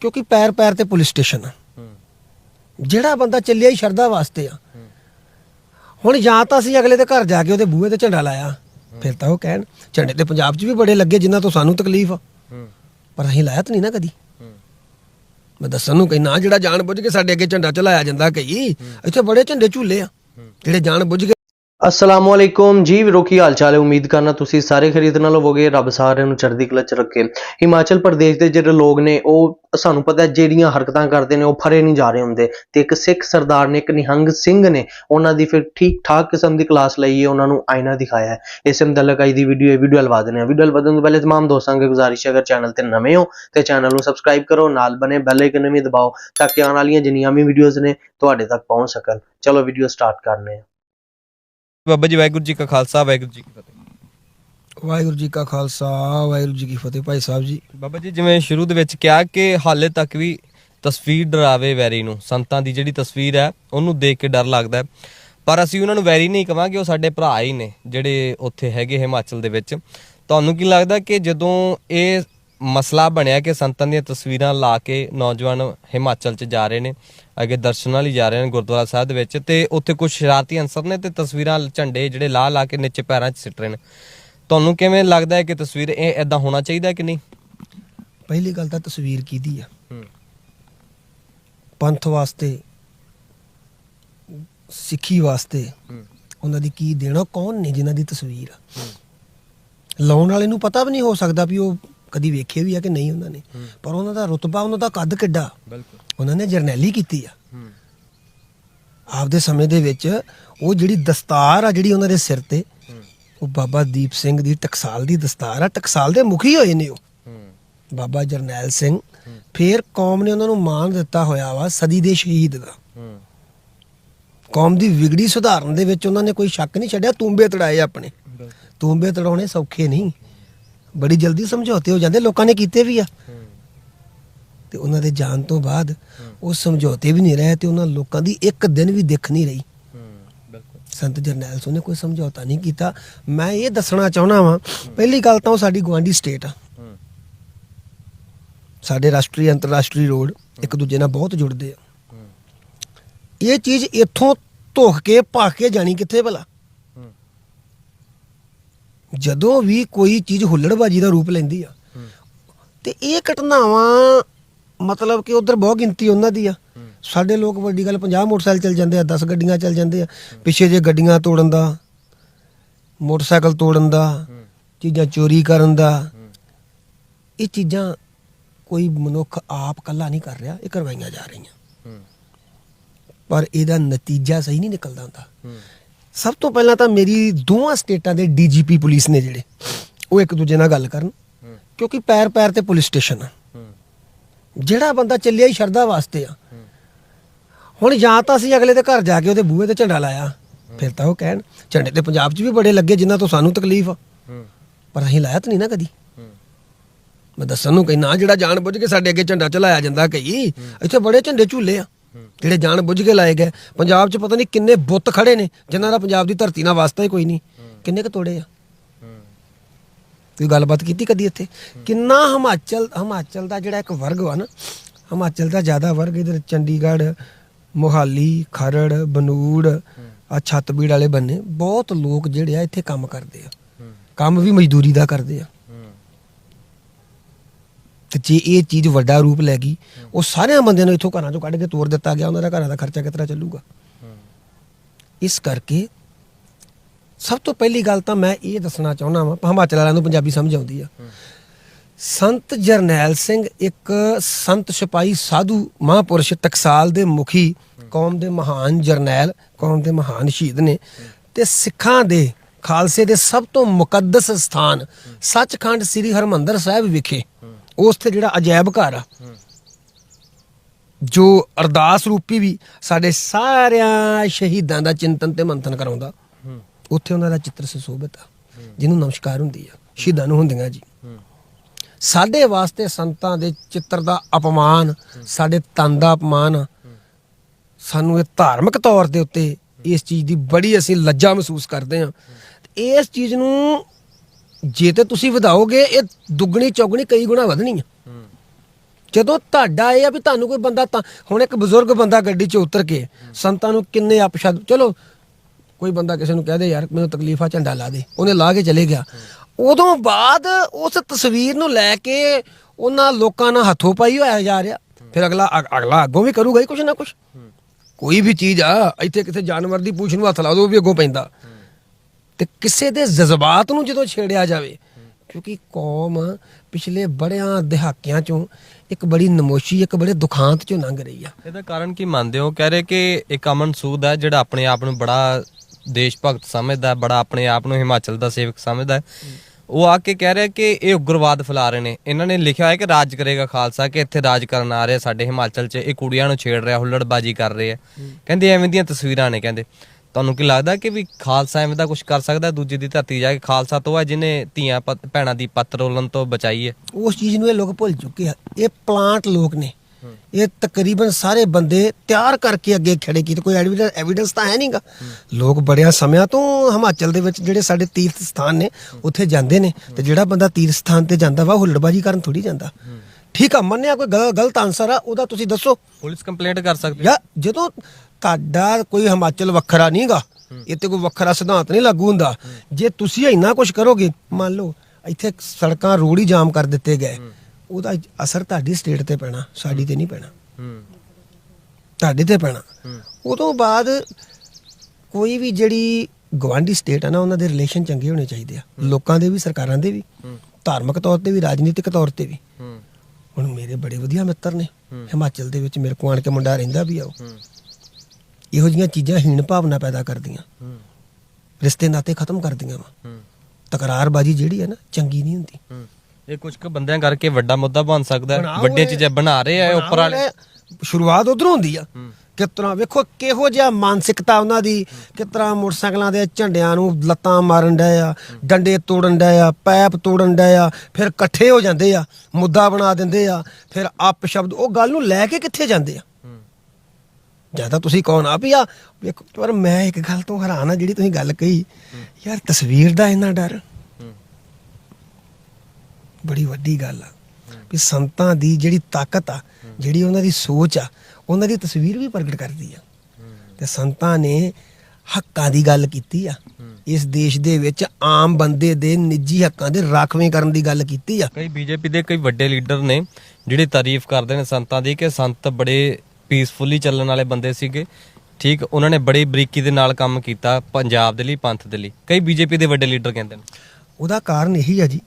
ਕਿਉਂਕਿ ਪੈਰ ਪੈਰ ਤੇ ਪੁਲਿਸ ਸਟੇਸ਼ਨ ਆ। ਜਿਹੜਾ ਬੰਦਾ ਚੱਲਿਆ ਹੀ ਸ਼ਰਧਾ ਵਾਸਤੇ ਆ। ਹੁਣ ਜਾਂ ਤਾਂ ਅਸੀਂ ਅਗਲੇ ਦੇ ਘਰ ਜਾ ਕੇ ਉਹਦੇ ਬੂਹੇ ਤੇ ਝੰਡਾ ਲਾਇਆ। ਫਿਰ ਤਾਂ ਉਹ ਕਹਿਣ, ਝੰਡੇ ਤੇ ਪੰਜਾਬ 'ਚ ਵੀ ਬੜੇ ਲੱਗੇ ਜਿਨ੍ਹਾਂ ਤੋਂ ਸਾਨੂੰ ਤਕਲੀਫ ਆ। ਪਰ ਅਸੀਂ ਲਾਇਆ ਤਾਂ ਨਹੀਂ ਨਾ ਕਦੀ। ਮੈਂ ਦੱਸਣ ਨੂੰ ਕਹਿਣਾ ਜਿਹੜਾ ਜਾਣ ਬੁੱਝ ਕੇ ਸਾਡੇ ਅੱਗੇ ਝੰਡਾ ਚਲਾਇਆ ਜਾਂਦਾ ਕਈ, ਇੱਥੇ ਬੜੇ ਝੰਡੇ ਝੂਲੇ ਆ। ਜਿਹੜੇ ਜਾਣ ਬੁੱਝ ਕੇ ਅਸਲਾਮ ਵਾਲੇਕੁਮ ਜੀ ਵੀਰੋ ਕੀ ਹਾਲ ਚਾਲ ਹੈ ਉਮੀਦ ਕਰਨਾ ਤੁਸੀਂ ਸਾਰੇ ਖਰੀਦਣ ਨਾਲ ਹੋਵੋਗੇ ਰੱਬ ਸਾਰਿਆਂ ਨੂੰ ਚੜ੍ਹਦੀ ਕਲਾ ਚ ਰੱਖੇ ਹਿਮਾਚਲ ਪ੍ਰਦੇਸ਼ ਦੇ ਜਿਹੜੇ ਲੋਕ ਨੇ ਉਹ ਸਾਨੂੰ ਪਤਾ ਹੈ ਜਿਹੜੀਆਂ ਹਰਕਤਾਂ ਕਰਦੇ ਨੇ ਉਹ ਫੜੇ ਨਹੀਂ ਜਾ ਰਹੇ ਹੁੰਦੇ ਤੇ ਇੱਕ ਸਿੱਖ ਸਰਦਾਰ ਨੇ ਇੱਕ ਨਿਹੰਗ ਸਿੰਘ ਨੇ ਉਹਨਾਂ ਦੀ ਫਿਰ ਠੀਕ ਠਾਕ ਕਿਸਮ ਦੀ ਕਲਾਸ ਲਈ ਹੈ ਉਹਨਾਂ ਨੂੰ ਆਇਨਾ ਦਿਖਾਇਆ ਹੈ ਇਸ ਮੁਤਲਕ ਅੱਜ ਦੀ ਵੀਡੀਓ ਇਹ ਵੀਡੀਓ ਲਵਾ ਦਿੰਦੇ ਹਾਂ ਵੀਡੀਓ ਲਵਾਉਣ ਤੋਂ ਪਹਿਲੇ तमाम ਦੋਸਤਾਂ ਨੂੰ ਗੁਜ਼ਾਰਿਸ਼ ਹੈ ਅਗਰ ਚੈਨਲ ਤੇ ਨਵੇਂ ਹੋ ਤੇ ਚੈਨਲ ਨੂੰ ਸਬਸਕ੍ਰਾਈਬ ਕਰੋ ਨਾਲ ਬਨੇ ਬੈਲ ਆਈਕਨ ਵੀ ਦਬਾਓ ਤਾਂ ਕਿ ਆਉਣ ਵਾਲੀਆਂ ਜਿੰਨੀਆਂ ਵੀ ਵੀਡੀਓਜ਼ ਨੇ ਤੁਹਾਡੇ ਤੱਕ ਪਹੁੰਚ ਸਕਣ ਚਲੋ ਵੀਡੀਓ ਸਟਾਰਟ ਕਰਨੇ ਆ ਬਾਬਾ ਜੀ ਵਾਹਿਗੁਰੂ ਜੀ ਕਾ ਖਾਲਸਾ ਵਾਹਿਗੁਰੂ ਜੀ ਕੀ ਫਤਿਹ। ਵਾਹਿਗੁਰੂ ਜੀ ਕਾ ਖਾਲਸਾ ਵਾਹਿਗੁਰੂ ਜੀ ਕੀ ਫਤਿਹ ਭਾਈ ਸਾਹਿਬ ਜੀ। ਬਾਬਾ ਜੀ ਜਿਵੇਂ ਸ਼ੁਰੂ ਦੇ ਵਿੱਚ ਕਿਹਾ ਕਿ ਹਾਲੇ ਤੱਕ ਵੀ ਤਸਵੀਰ ਡਰਾਵੇ ਵੈਰੀ ਨੂੰ ਸੰਤਾਂ ਦੀ ਜਿਹੜੀ ਤਸਵੀਰ ਹੈ ਉਹਨੂੰ ਦੇਖ ਕੇ ਡਰ ਲੱਗਦਾ ਹੈ। ਪਰ ਅਸੀਂ ਉਹਨਾਂ ਨੂੰ ਵੈਰੀ ਨਹੀਂ ਕਵਾਂਗੇ ਉਹ ਸਾਡੇ ਭਰਾ ਹੀ ਨੇ ਜਿਹੜੇ ਉੱਥੇ ਹੈਗੇ ਹਿਮਾਚਲ ਦੇ ਵਿੱਚ। ਤੁਹਾਨੂੰ ਕੀ ਲੱਗਦਾ ਕਿ ਜਦੋਂ ਇਹ ਮਸਲਾ ਬਣਿਆ ਕਿ ਸੰਤਾਂ ਦੀਆਂ ਤਸਵੀਰਾਂ ਲਾ ਕੇ ਨੌਜਵਾਨ ਹਿਮਾਚਲ 'ਚ ਜਾ ਰਹੇ ਨੇ ਅੱਗੇ ਦਰਸ਼ਨਾਂ ਲਈ ਜਾ ਰਹੇ ਨੇ ਗੁਰਦੁਆਰਾ ਸਾਹਿਬ ਦੇ ਵਿੱਚ ਤੇ ਉੱਥੇ ਕੁਝ ਸ਼ਰਾਰਤੀ ਅਨਸਰ ਨੇ ਤੇ ਤਸਵੀਰਾਂ ਝੰਡੇ ਜਿਹੜੇ ਲਾ ਲਾ ਕੇ ਨੀਚੇ ਪੈਰਾਂ 'ਚ ਸਿੱਟ ਰਹੇ ਨੇ। ਤੁਹਾਨੂੰ ਕਿਵੇਂ ਲੱਗਦਾ ਹੈ ਕਿ ਤਸਵੀਰ ਇਹ ਇਦਾਂ ਹੋਣਾ ਚਾਹੀਦਾ ਕਿ ਨਹੀਂ? ਪਹਿਲੀ ਗੱਲ ਤਾਂ ਤਸਵੀਰ ਕਿਹਦੀ ਆ? ਪੰਥ ਵਾਸਤੇ ਸਿੱਖੀ ਵਾਸਤੇ ਉਹਨਾਂ ਦੀ ਕੀ ਦੇਣਾ ਕੌਣ ਨੇ ਜਿਨ੍ਹਾਂ ਦੀ ਤਸਵੀਰ ਲਾਉਣ ਵਾਲੇ ਨੂੰ ਪਤਾ ਵੀ ਨਹੀਂ ਹੋ ਸਕਦਾ ਵੀ ਉਹ ਕਦੀ ਵੇਖੇ ਵੀ ਆ ਕਿ ਨਹੀਂ ਉਹਨਾਂ ਨੇ। ਪਰ ਉਹਨਾਂ ਦਾ ਰੁਤਬਾ ਉਹਨਾਂ ਦਾ ਕੱਦ ਕਿੱਡਾ। ਬਿਲਕੁਲ। ਉਹਨਾਂ ਨੇ ਜਰਨੈਲੀ ਕੀਤੀ ਆ। ਆਪਦੇ ਸਮੇਂ ਦੇ ਵਿੱਚ ਉਹ ਜਿਹੜੀ ਦਸਤਾਰ ਆ ਜਿਹੜੀ ਉਹਨਾਂ ਦੇ ਸਿਰ ਤੇ ਉਹ ਬਾਬਾ ਦੀਪ ਸਿੰਘ ਦੀ ਟਕਸਾਲ ਦੀ ਦਸਤਾਰ ਆ। ਟਕਸਾਲ ਦੇ ਮੁਖੀ ਹੋਏ ਨੇ ਉਹ। ਬਾਬਾ ਜਰਨੈਲ ਸਿੰਘ। ਫਿਰ ਕੌਮ ਨੇ ਉਹਨਾਂ ਨੂੰ ਮਾਣ ਦਿੱਤਾ ਹੋਇਆ ਵਾ ਸਦੀ ਦੇ ਸ਼ਹੀਦ ਦਾ। ਕੌਮ ਦੀ ਵਿਗੜੀ ਸੁਧਾਰਨ ਦੇ ਵਿੱਚ ਉਹਨਾਂ ਨੇ ਕੋਈ ਸ਼ੱਕ ਨਹੀਂ ਛੱਡਿਆ। ਤੂੰਬੇ ਤੜਾਏ ਆਪਣੇ। ਤੂੰਬੇ ਤੜਾਉਣੇ ਸੌਖੇ ਨਹੀਂ। ਬੜੀ ਜਲਦੀ ਸਮਝੌਤੇ ਹੋ ਜਾਂਦੇ ਲੋਕਾਂ ਨੇ ਕੀਤੇ ਵੀ ਆ। ਤੇ ਉਹਨਾਂ ਦੇ ਜਾਣ ਤੋਂ ਬਾਅਦ ਉਹ ਸਮਝੌਤੇ ਵੀ ਨਹੀਂ ਰਹੇ ਤੇ ਉਹਨਾਂ ਲੋਕਾਂ ਦੀ ਇੱਕ ਦਿਨ ਵੀ ਦਿੱਖ ਨਹੀਂ ਰਹੀ। ਸੰਤ ਜਰਨੈਲ ਸਿੰਘ ਨੇ ਕੋਈ ਸਮਝੌਤਾ ਨਹੀਂ ਕੀਤਾ। ਮੈਂ ਇਹ ਦੱਸਣਾ ਚਾਹਣਾ ਵਾਂ ਪਹਿਲੀ ਗੱਲ ਤਾਂ ਉਹ ਸਾਡੀ ਗਵਾਂਢੀ ਸਟੇਟ ਆ। ਸਾਡੇ ਰਾਸ਼ਟਰੀ ਅੰਤਰਰਾਸ਼ਟਰੀ ਰੋਡ ਇੱਕ ਦੂਜੇ ਨਾਲ ਬਹੁਤ ਜੁੜਦੇ ਆ। ਇਹ ਚੀਜ਼ ਇੱਥੋਂ ਧੁੱਖ ਕੇ ਭੱਖ ਕੇ ਜਾਣੀ ਕਿੱਥੇ ਭਲਾ? ਜਦੋਂ ਵੀ ਕੋਈ ਚੀਜ਼ ਹੁੱਲੜਬਾਜੀ ਦਾ ਰੂਪ ਲੈਂਦੀ ਆ ਤੇ ਇਹ ਘਟਨਾਵਾਂ ਮਤਲਬ ਕਿ ਉਧਰ ਬਹੁਤ ਗਿਣਤੀ ਉਹਨਾਂ ਦੀ ਆ। ਸਾਡੇ ਲੋਕ ਵੱਡੀ ਗੱਲ 50 ਮੋਟਰਸਾਈਕਲ ਚੱਲ ਜਾਂਦੇ ਆ 10 ਗੱਡੀਆਂ ਚੱਲ ਜਾਂਦੇ ਆ। ਪਿੱਛੇ ਜੇ ਗੱਡੀਆਂ ਤੋੜਨ ਦਾ ਮੋਟਰਸਾਈਕਲ ਤੋੜਨ ਦਾ ਚੀਜ਼ਾਂ ਚੋਰੀ ਕਰਨ ਦਾ ਇਹ ਚੀਜ਼ਾਂ ਕੋਈ ਮਨੁੱਖ ਆਪ ਕੱਲਾ ਨਹੀਂ ਕਰ ਰਿਹਾ ਇਹ ਕਰਵਾਈਆਂ ਜਾ ਰਹੀਆਂ। ਪਰ ਇਹਦਾ ਨਤੀਜਾ ਸਹੀ ਨਹੀਂ ਨਿਕਲਦਾ ਹੁੰਦਾ। ਸਭ ਤੋਂ ਪਹਿਲਾਂ ਤਾਂ ਮੇਰੀ ਦੋਵਾਂ ਸਟੇਟਾਂ ਦੇ ਡੀਜੀਪੀ ਪੁਲਿਸ ਨੇ ਜਿਹੜੇ ਉਹ ਇੱਕ ਦੂਜੇ ਨਾਲ ਗੱਲ ਕਰਨ ਕਿਉਂਕਿ ਪੈਰ ਪੈਰ ਤੇ ਪੁਲਿਸ ਸਟੇਸ਼ਨ ਆ। ਜਿਹੜਾ ਬੰਦਾ ਚੱਲਿਆ ਹੀ ਸ਼ਰਧਾ ਵਾਸਤੇ ਆ। ਹੁਣ ਜਾਂ ਤਾਂ ਅਸੀਂ ਅਗਲੇ ਦੇ ਘਰ ਜਾ ਕੇ ਉਹਦੇ ਬੂਹੇ ਤੇ ਝੰਡਾ ਲਾਇਆ ਫਿਰ ਤਾਂ ਉਹ ਕਹਿਣ ਝੰਡੇ ਤੇ ਪੰਜਾਬ 'ਚ ਵੀ ਬੜੇ ਲੱਗੇ ਜਿਨ੍ਹਾਂ ਤੋਂ ਸਾਨੂੰ ਤਕਲੀਫ ਆ। ਪਰ ਅਸੀਂ ਲਾਇਆ ਤਾਂ ਨਹੀਂ ਨਾ ਕਦੀ। ਮੈਂ ਦੱਸਣ ਨੂੰ ਕਹਿਣਾ ਜਿਹੜਾ ਜਾਣ ਬੁੱਝ ਕੇ ਸਾਡੇ ਅੱਗੇ ਝੰਡਾ ਚਲਾਇਆ ਜਾਂਦਾ ਕਈ ਇੱਥੇ ਬੜੇ ਝੰਡੇ ਝੂਲੇ ਆ। ਜਿਹੜੇ ਜਾਣ ਬੁੱਝ ਕੇ ਲਾਏ ਗਏ। ਪੰਜਾਬ 'ਚ ਪਤਾ ਨਹੀਂ ਕਿੰਨੇ ਬੁੱਤ ਖੜੇ ਨੇ, ਜਿਨ੍ਹਾਂ ਦਾ ਪੰਜਾਬ ਦੀ ਧਰਤੀ ਨਾਲ ਵਾਸਤਾ ਹੀ ਕੋਈ ਨਹੀਂ। ਕਿੰਨੇ ਕ ਤੋੜੇ ਆ? ਕੋਈ ਗੱਲਬਾਤ ਕੀਤੀ ਕਦੀ ਇੱਥੇ? ਕਿੰਨਾ ਹਿਮਾਚਲ ਹਿਮਾਚਲ ਦਾ ਜਿਹੜਾ ਇੱਕ ਵਰਗ ਵਾ ਨਾ, ਹਿਮਾਚਲ ਦਾ ਜ਼ਿਆਦਾ ਵਰਗ, ਇਧਰ ਚੰਡੀਗੜ੍ਹ, ਮੋਹਾਲੀ, ਖਰੜ, ਬਨੂੜ ਆ ਛੱਤਬੀੜ ਵਾਲੇ ਬੰਨੇ, ਬਹੁਤ ਲੋਕ ਜਿਹੜੇ ਆ ਇੱਥੇ ਕੰਮ ਕਰਦੇ ਆ। ਕੰਮ ਵੀ ਮਜ਼ਦੂਰੀ ਦਾ ਕਰਦੇ ਆ। ਤੇ ਜੇ ਇਹ ਚੀਜ਼ ਵੱਡਾ ਰੂਪ ਲੈ ਗਈ ਉਹ ਸਾਰਿਆਂ ਬੰਦਿਆਂ ਨੂੰ ਇੱਥੋਂ ਘਰਾਂ ਚੋਂ ਕੱਢ ਕੇ ਤੋਰ ਦਿੱਤਾ ਗਿਆ ਉਹਨਾਂ ਦਾ ਘਰਾਂ ਦਾ ਖਰਚਾ ਕਿਤਰਾ ਚੱਲੂਗਾ? ਇਸ ਕਰਕੇ ਸਭ ਤੋਂ ਪਹਿਲੀ ਗੱਲ ਤਾਂ ਮੈਂ ਇਹ ਦੱਸਣਾ ਚਾਹੁੰਦਾ ਵਾਂ ਹਿਮਾਚਲ ਵਾਲਿਆਂ ਨੂੰ ਪੰਜਾਬੀ ਸਮਝ ਆਉਂਦੀ ਆ। ਸੰਤ ਜਰਨੈਲ ਸਿੰਘ ਇੱਕ ਸੰਤ ਸਿਪਾਹੀ ਸਾਧੂ ਮਹਾਂਪੁਰਸ਼ ਟਕਸਾਲ ਦੇ ਮੁਖੀ ਕੌਮ ਦੇ ਮਹਾਨ ਜਰਨੈਲ ਕੌਮ ਦੇ ਮਹਾਨ ਸ਼ਹੀਦ ਨੇ ਤੇ ਸਿੱਖਾਂ ਦੇ ਖਾਲਸੇ ਦੇ ਸਭ ਤੋਂ ਮੁਕੱਦਸ ਸਥਾਨ ਸੱਚਖੰਡ ਸ੍ਰੀ ਹਰਮੰਦਰ ਸਾਹਿਬ ਵਿਖੇ ਉਸ ਤੇ ਜਿਹੜਾ ਅਜਾਇਬ ਘਰ ਆ, ਜੋ ਅਰਦਾਸ ਰੂਪੀ ਵੀ ਸਾਡੇ ਸਾਰਿਆਂ ਸ਼ਹੀਦਾਂ ਦਾ ਚਿੰਤਨ ਤੇ ਮੰਥਨ ਕਰਾਉਂਦਾ, ਉੱਥੇ ਉਹਨਾਂ ਦਾ ਚਿੱਤਰ ਸੁਸ਼ੋਭਿਤ ਆ, ਜਿਹਨੂੰ ਨਮਸਕਾਰ ਹੁੰਦੀ ਆ, ਸ਼ਹੀਦਾਂ ਨੂੰ ਹੁੰਦੀਆਂ ਜੀ। ਸਾਡੇ ਵਾਸਤੇ ਸੰਤਾਂ ਦੇ ਚਿੱਤਰ ਦਾ ਅਪਮਾਨ, ਸਾਡੇ ਤਨ ਦਾ ਅਪਮਾਨ ਸਾਨੂੰ ਇਹ ਧਾਰਮਿਕ ਤੌਰ ਦੇ ਉੱਤੇ ਇਸ ਚੀਜ਼ ਦੀ ਬੜੀ ਅਸੀਂ ਲੱਜਾ ਮਹਿਸੂਸ ਕਰਦੇ ਹਾਂ ਇਸ ਚੀਜ਼ ਨੂੰ ਜੇ ਤੇ ਤੁਸੀਂ ਵਧਾਓਗੇ ਇਹ ਦੁੱਗਣੀ ਚੌਗਣੀ ਕਈ ਗੁਣਾ ਵਧਣੀ ਆ। ਜਦੋਂ ਤੁਹਾਡਾ ਇਹ ਆ ਵੀ ਤੁਹਾਨੂੰ ਕੋਈ ਬੰਦਾ ਤਾਂ ਹੁਣ ਇੱਕ ਬਜ਼ੁਰਗ ਬੰਦਾ ਗੱਡੀ 'ਚ ਉਤਰ ਕੇ ਸੰਤਾਂ ਨੂੰ ਕਿੰਨੇ ਅਪਸ਼ਬਦ ਚਲੋ ਕੋਈ ਬੰਦਾ ਕਿਸੇ ਨੂੰ ਕਹਿ ਦੇ ਯਾਰ ਮੈਨੂੰ ਤਕਲੀਫ ਝੰਡਾ ਲਾ ਦੇ। ਉਹਨੇ ਲਾ ਕੇ ਚਲੇ ਗਿਆ। ਉਦੋਂ ਬਾਅਦ ਉਸ ਤਸਵੀਰ ਨੂੰ ਲੈ ਕੇ ਉਹਨਾਂ ਲੋਕਾਂ ਨਾਲ ਹੱਥੋਂ ਪਾਈ ਹੋਇਆ ਜਾ ਰਿਹਾ। ਫਿਰ ਅਗਲਾ ਅਗ- ਅਗਲਾ ਅੱਗੋਂ ਵੀ ਕਰੂਗਾ ਹੀ ਕੁਛ ਨਾ ਕੁਛ। ਕੋਈ ਵੀ ਚੀਜ਼ ਆ ਇੱਥੇ ਕਿਤੇ ਜਾਨਵਰ ਦੀ ਪੂਛ ਨੂੰ ਹੱਥ ਲਾ ਦੋ ਵੀ ਅੱਗੋਂ ਪੈਂਦਾ। ਤੇ ਕਿਸੇ ਦੇ ਜਜ਼ਬਾਤ ਨੂੰ ਜਦੋਂ ਛੇੜਿਆ ਜਾਵੇ ਕਿਉਂਕਿ ਕੌਮ ਪਿਛਲੇ ਬੜਿਆਂ ਦਹਾਕਿਆਂ ਚੋਂ ਇੱਕ ਬੜੀ ਨਮੋਸ਼ੀ ਇੱਕ ਬੜੇ ਦੁਖਾਂਤ ਚੋਂ ਲੰਘ ਰਹੀ ਆ। ਇਹਦਾ ਕਾਰਨ ਕੀ ਮੰਨਦੇ ਹੋ? ਕਹਿ ਰਹੇ ਕਿ ਇੱਕ ਅਮਨ ਸੂਦ ਹੈ ਜਿਹੜਾ ਆਪਣੇ ਆਪ ਨੂੰ ਬੜਾ ਦੇਸ਼ ਭਗਤ ਸਮਝਦਾ ਹੈ, ਬੜਾ ਆਪਣੇ ਆਪ ਨੂੰ ਹਿਮਾਚਲ ਦਾ ਸੇਵਕ ਸਮਝਦਾ ਹੈ। ਉਹ ਆ ਕੇ ਕਹਿ ਰਿਹਾ ਕਿ ਇਹ ਉਗਰਵਾਦ ਫੈਲਾ ਰਹੇ ਨੇ। ਇਹਨਾਂ ਨੇ ਲਿਖਿਆ ਹੈ ਕਿ ਰਾਜ ਕਰੇਗਾ ਖਾਲਸਾ ਕਿ ਇੱਥੇ ਰਾਜ ਕਰਨ ਆ ਰਿਹਾ ਸਾਡੇ ਹਿਮਾਚਲ 'ਚ। ਇਹ ਕੁੜੀਆਂ ਨੂੰ ਛੇੜ ਰਿਹਾ ਹੁੱਲੜਬਾਜੀ ਕਰ ਰਹੇ ਆ। ਕਹਿੰਦੇ ਐਵੇਂ ਦੀਆਂ ਤਸਵੀਰਾਂ ਨੇ ਕਹਿੰਦੇ। ਤੁਹਾਨੂੰ ਕੀ ਲੱਗਦਾ ਕਿ ਵੀ ਖਾਲਸਾ ਐਵੇਂ ਦਾ ਕੁਝ ਕਰ ਸਕਦਾ ਦੂਜੇ ਦੀ ਧਰਤੀ ਜਾ ਕੇ ਖਾਲਸਾ ਤੋਂ ਹੈ ਜਿਹਨੇ ਧੀਆਂ ਪਤ- ਭੈਣਾਂ ਦੀ ਪੱਤ ਰੋਲਣ ਤੋਂ ਬਚਾਈ ਹੈ? ਉਸ ਚੀਜ਼ ਨੂੰ ਇਹ ਲੋਕ ਭੁੱਲ ਚੁੱਕੇ ਆ। ਇਹ ਪਲਾਂਟ ਲੋਕ ਨੇ। ਇਹ ਤਕਰੀਬਨ ਸਾਰੇ ਬੰਦੇ ਤਿਆਰ ਕਰਕੇ ਅੱਗੇ ਖੜੇ ਕੀਤੇ। ਕੋਈ ਐਵੀਡੈਂਸ ਤਾਂ ਹੈ ਨਹੀਂਗਾ ਲੋਕ ਬੜਿਆਂ ਸਮਿਆਂ ਤੋਂ ਹਿਮਾਚਲ ਦੇ ਵਿੱਚ ਜਿਹੜੇ ਸਾਡੇ ਤੀਰਥ ਸਥਾਨ ਨੇ ਉੱਥੇ ਜਾਂਦੇ ਨੇ। ਤੇ ਜਿਹੜਾ ਬੰਦਾ ਤੀਰਥ ਸਥਾਨ ਤੇ ਜਾਂਦਾ ਵਾ ਹੁੱਲੜਬਾਜੀ ਕਰਨ ਥੋੜੀ ਜਾਂਦਾ। ਠੀਕ ਆ ਮੰਨਿਆ ਕੋਈ ਗਲ- ਗਲਤ ਆਨਸਰ ਆ ਉਹਦਾ ਤੁਸੀਂ ਦੱਸੋ। ਪੁਲਿਸ ਕੰਪਲੇਂਟ ਕਰ ਸਕਦੀ ਹੈ। ਯਾ ਜਦੋਂ ਤੁਹਾਡਾ ਕੋਈ ਹਿਮਾਚਲ ਵੱਖਰਾ ਨਹੀਂਗਾ ਇੱਥੇ ਕੋਈ ਵੱਖਰਾ ਸਿਧਾਂਤ ਨਹੀਂ ਲਾਗੂ ਹੁੰਦਾ। ਜੇ ਤੁਸੀਂ ਇੰਨਾ ਕੁਝ ਕਰੋਗੇ, ਮੰਨ ਲਓ, ਇੱਥੇ ਸੜਕਾਂ ਰੋਡ ਹੀ ਜਾਮ ਕਰ ਦਿੱਤੇ ਗਏ। ਉਹਦਾ ਅਸਰ ਤੁਹਾਡੀ ਸਟੇਟ ਤੇ ਪੈਣਾ, ਸਾਡੀ ਤੇ ਨਹੀਂ ਪੈਣਾ। ਤੁਹਾਡੇ ਤੇ ਪੈਣਾ। ਉਦੋਂ ਬਾਅਦ ਕੋਈ ਵੀ ਜਿਹੜੀ ਗਵਾਂਢੀ ਸਟੇਟ ਆ ਨਾ, ਉਹਨਾਂ ਦੇ ਰਿਲੇਸ਼ਨ ਚੰਗੇ ਹੋਣੇ ਚਾਹੀਦੇ ਆ। ਲੋਕਾਂ ਦੇ ਵੀ, ਸਰਕਾਰਾਂ ਦੇ ਵੀ। ਧਾਰਮਿਕ ਤੌਰ ਤੇ ਵੀ, ਰਾਜਨੀਤਿਕ ਤੌਰ ਤੇ ਵੀ। ਹੁਣ ਮੇਰੇ ਬੜੇ ਵਧੀਆ ਮਿੱਤਰ ਨੇ। ਹਿਮਾਚਲ ਦੇ ਵਿੱਚ ਮੇਰੇ ਕੋਲ ਆਣ ਕੇ ਮੁੰਡਾ ਰਹਿੰਦਾ ਵੀ ਆ ਉਹ। ਇਹੋ ਜਿਹੀਆਂ ਚੀਜ਼ਾਂ ਹੀਣ ਭਾਵਨਾ ਪੈਦਾ ਕਰਦੀਆਂ। ਹੂੰ। ਰਿਸ਼ਤੇ ਨਾਤੇ ਖਤਮ ਕਰਦੀਆਂ ਵਾ। ਹੂੰ। ਤਕਰਾਰਬਾਜੀ ਜਿਹੜੀ ਹੈ ਨਾ ਚੰਗੀ ਨਹੀਂ ਹੁੰਦੀ। ਹੂੰ। ਇਹ ਕੁਝ ਕੁ ਬੰਦਿਆਂ ਕਰਕੇ ਵੱਡਾ ਮੁੱਦਾ ਬਣ ਸਕਦਾ ਹੈ। ਇਹ- ਚੀਜ਼ਾਂ ਬਣਾ ਰਹੇ ਆ ਉੱਪਰ ਵਾਲੇ। ਸ਼ੁਰੂਆਤ ਉਧਰੋਂ ਹੁੰਦੀ ਆ। ਤਰ੍ਹਾਂ ਵੇਖੋ ਕਿਹੋ ਜਿਹਾ ਮਾਨਸਿਕਤਾ ਉਹਨਾਂ ਦੀ। ਤਰ੍ਹਾਂ ਮੋਟਰਸਾਈਕਲਾਂ ਦੇ ਝੰਡਿਆਂ ਨੂੰ ਲੱਤਾਂ ਮਾਰਨ ਡਏ ਆ ਡੰਡੇ ਤੋੜਨ ਡਏ ਆ ਪੈਪ ਤੋੜਨ ਡਏ ਆ ਫਿਰ ਇਕੱਠੇ ਹੋ ਜਾਂਦੇ ਆ ਮੁੱਦਾ ਬਣਾ ਦਿੰਦੇ ਆ ਫਿਰ ਅਪ ਸ਼ਬਦ ਉਹ ਗੱਲ ਨੂੰ ਲੈ ਕੇ ਕਿੱਥੇ ਜਾਂਦੇ ਆ? ਜ਼ਿਆਦਾ ਤੁਸੀਂ ਕੌਣ ਆ? ਵੀ ਆ ਵੇਖੋ ਪਰ ਮੈਂ ਇੱਕ ਗੱਲ ਤੋਂ ਹੈਰਾਨ ਆ ਜਿਹੜੀ ਤੁਸੀਂ ਗੱਲ ਕਹੀ। ਯਾਰ ਤਸਵੀਰ ਦਾ ਇੰਨਾ ਡਰ। ਬੜੀ ਵੱਡੀ ਗੱਲ ਆ। ਵੀ ਸੰਤਾਂ ਦੀ ਜਿਹੜੀ ਤਾਕਤ ਆ ਜਿਹੜੀ ਉਹਨਾਂ ਦੀ ਸੋਚ ਆ ਉਹਨਾਂ ਦੀ ਤਸਵੀਰ ਵੀ ਪ੍ਰਗਟ ਕਰਦੀ ਆ। ਤੇ ਸੰਤਾਂ ਨੇ ਹੱਕਾਂ ਦੀ ਗੱਲ ਕੀਤੀ ਆ। ਇਸ ਦੇਸ਼ ਦੇ ਵਿੱਚ ਆਮ ਬੰਦੇ ਦੇ ਨਿੱਜੀ ਹੱਕਾਂ ਦੇ ਰਾਖਵੇਂ ਕਰਨ ਦੀ ਗੱਲ ਕੀਤੀ ਆ। ਕਈ ਬੀਜੇਪੀ ਦੇ ਕਈ ਵੱਡੇ ਲੀਡਰ ਨੇ ਜਿਹੜੇ ਤਾਰੀਫ ਕਰਦੇ ਨੇ ਸੰਤਾਂ ਦੀ ਕਿ ਸੰਤ ਬੜੇ ਪੀਸਫੁਲੀ ਚੱਲਣ ਵਾਲੇ ਬੰਦੇ ਸੀਗੇ। ਠੀਕ ਉਹਨਾਂ ਨੇ ਬੜੀ ਬਰੀਕੀ ਦੇ ਨਾਲ ਕੰਮ ਕੀਤਾ ਪੰਜਾਬ ਦੇ ਲਈ ਪੰਥ ਦੇ ਲਈ। ਕਈ ਬੀਜੇਪੀ ਦੇ ਵੱਡੇ ਲੀਡਰ ਕਹਿੰਦੇ ਨੇ। ਉਹਦਾ ਕਾਰਨ ਇਹੀ ਆ ਜੀ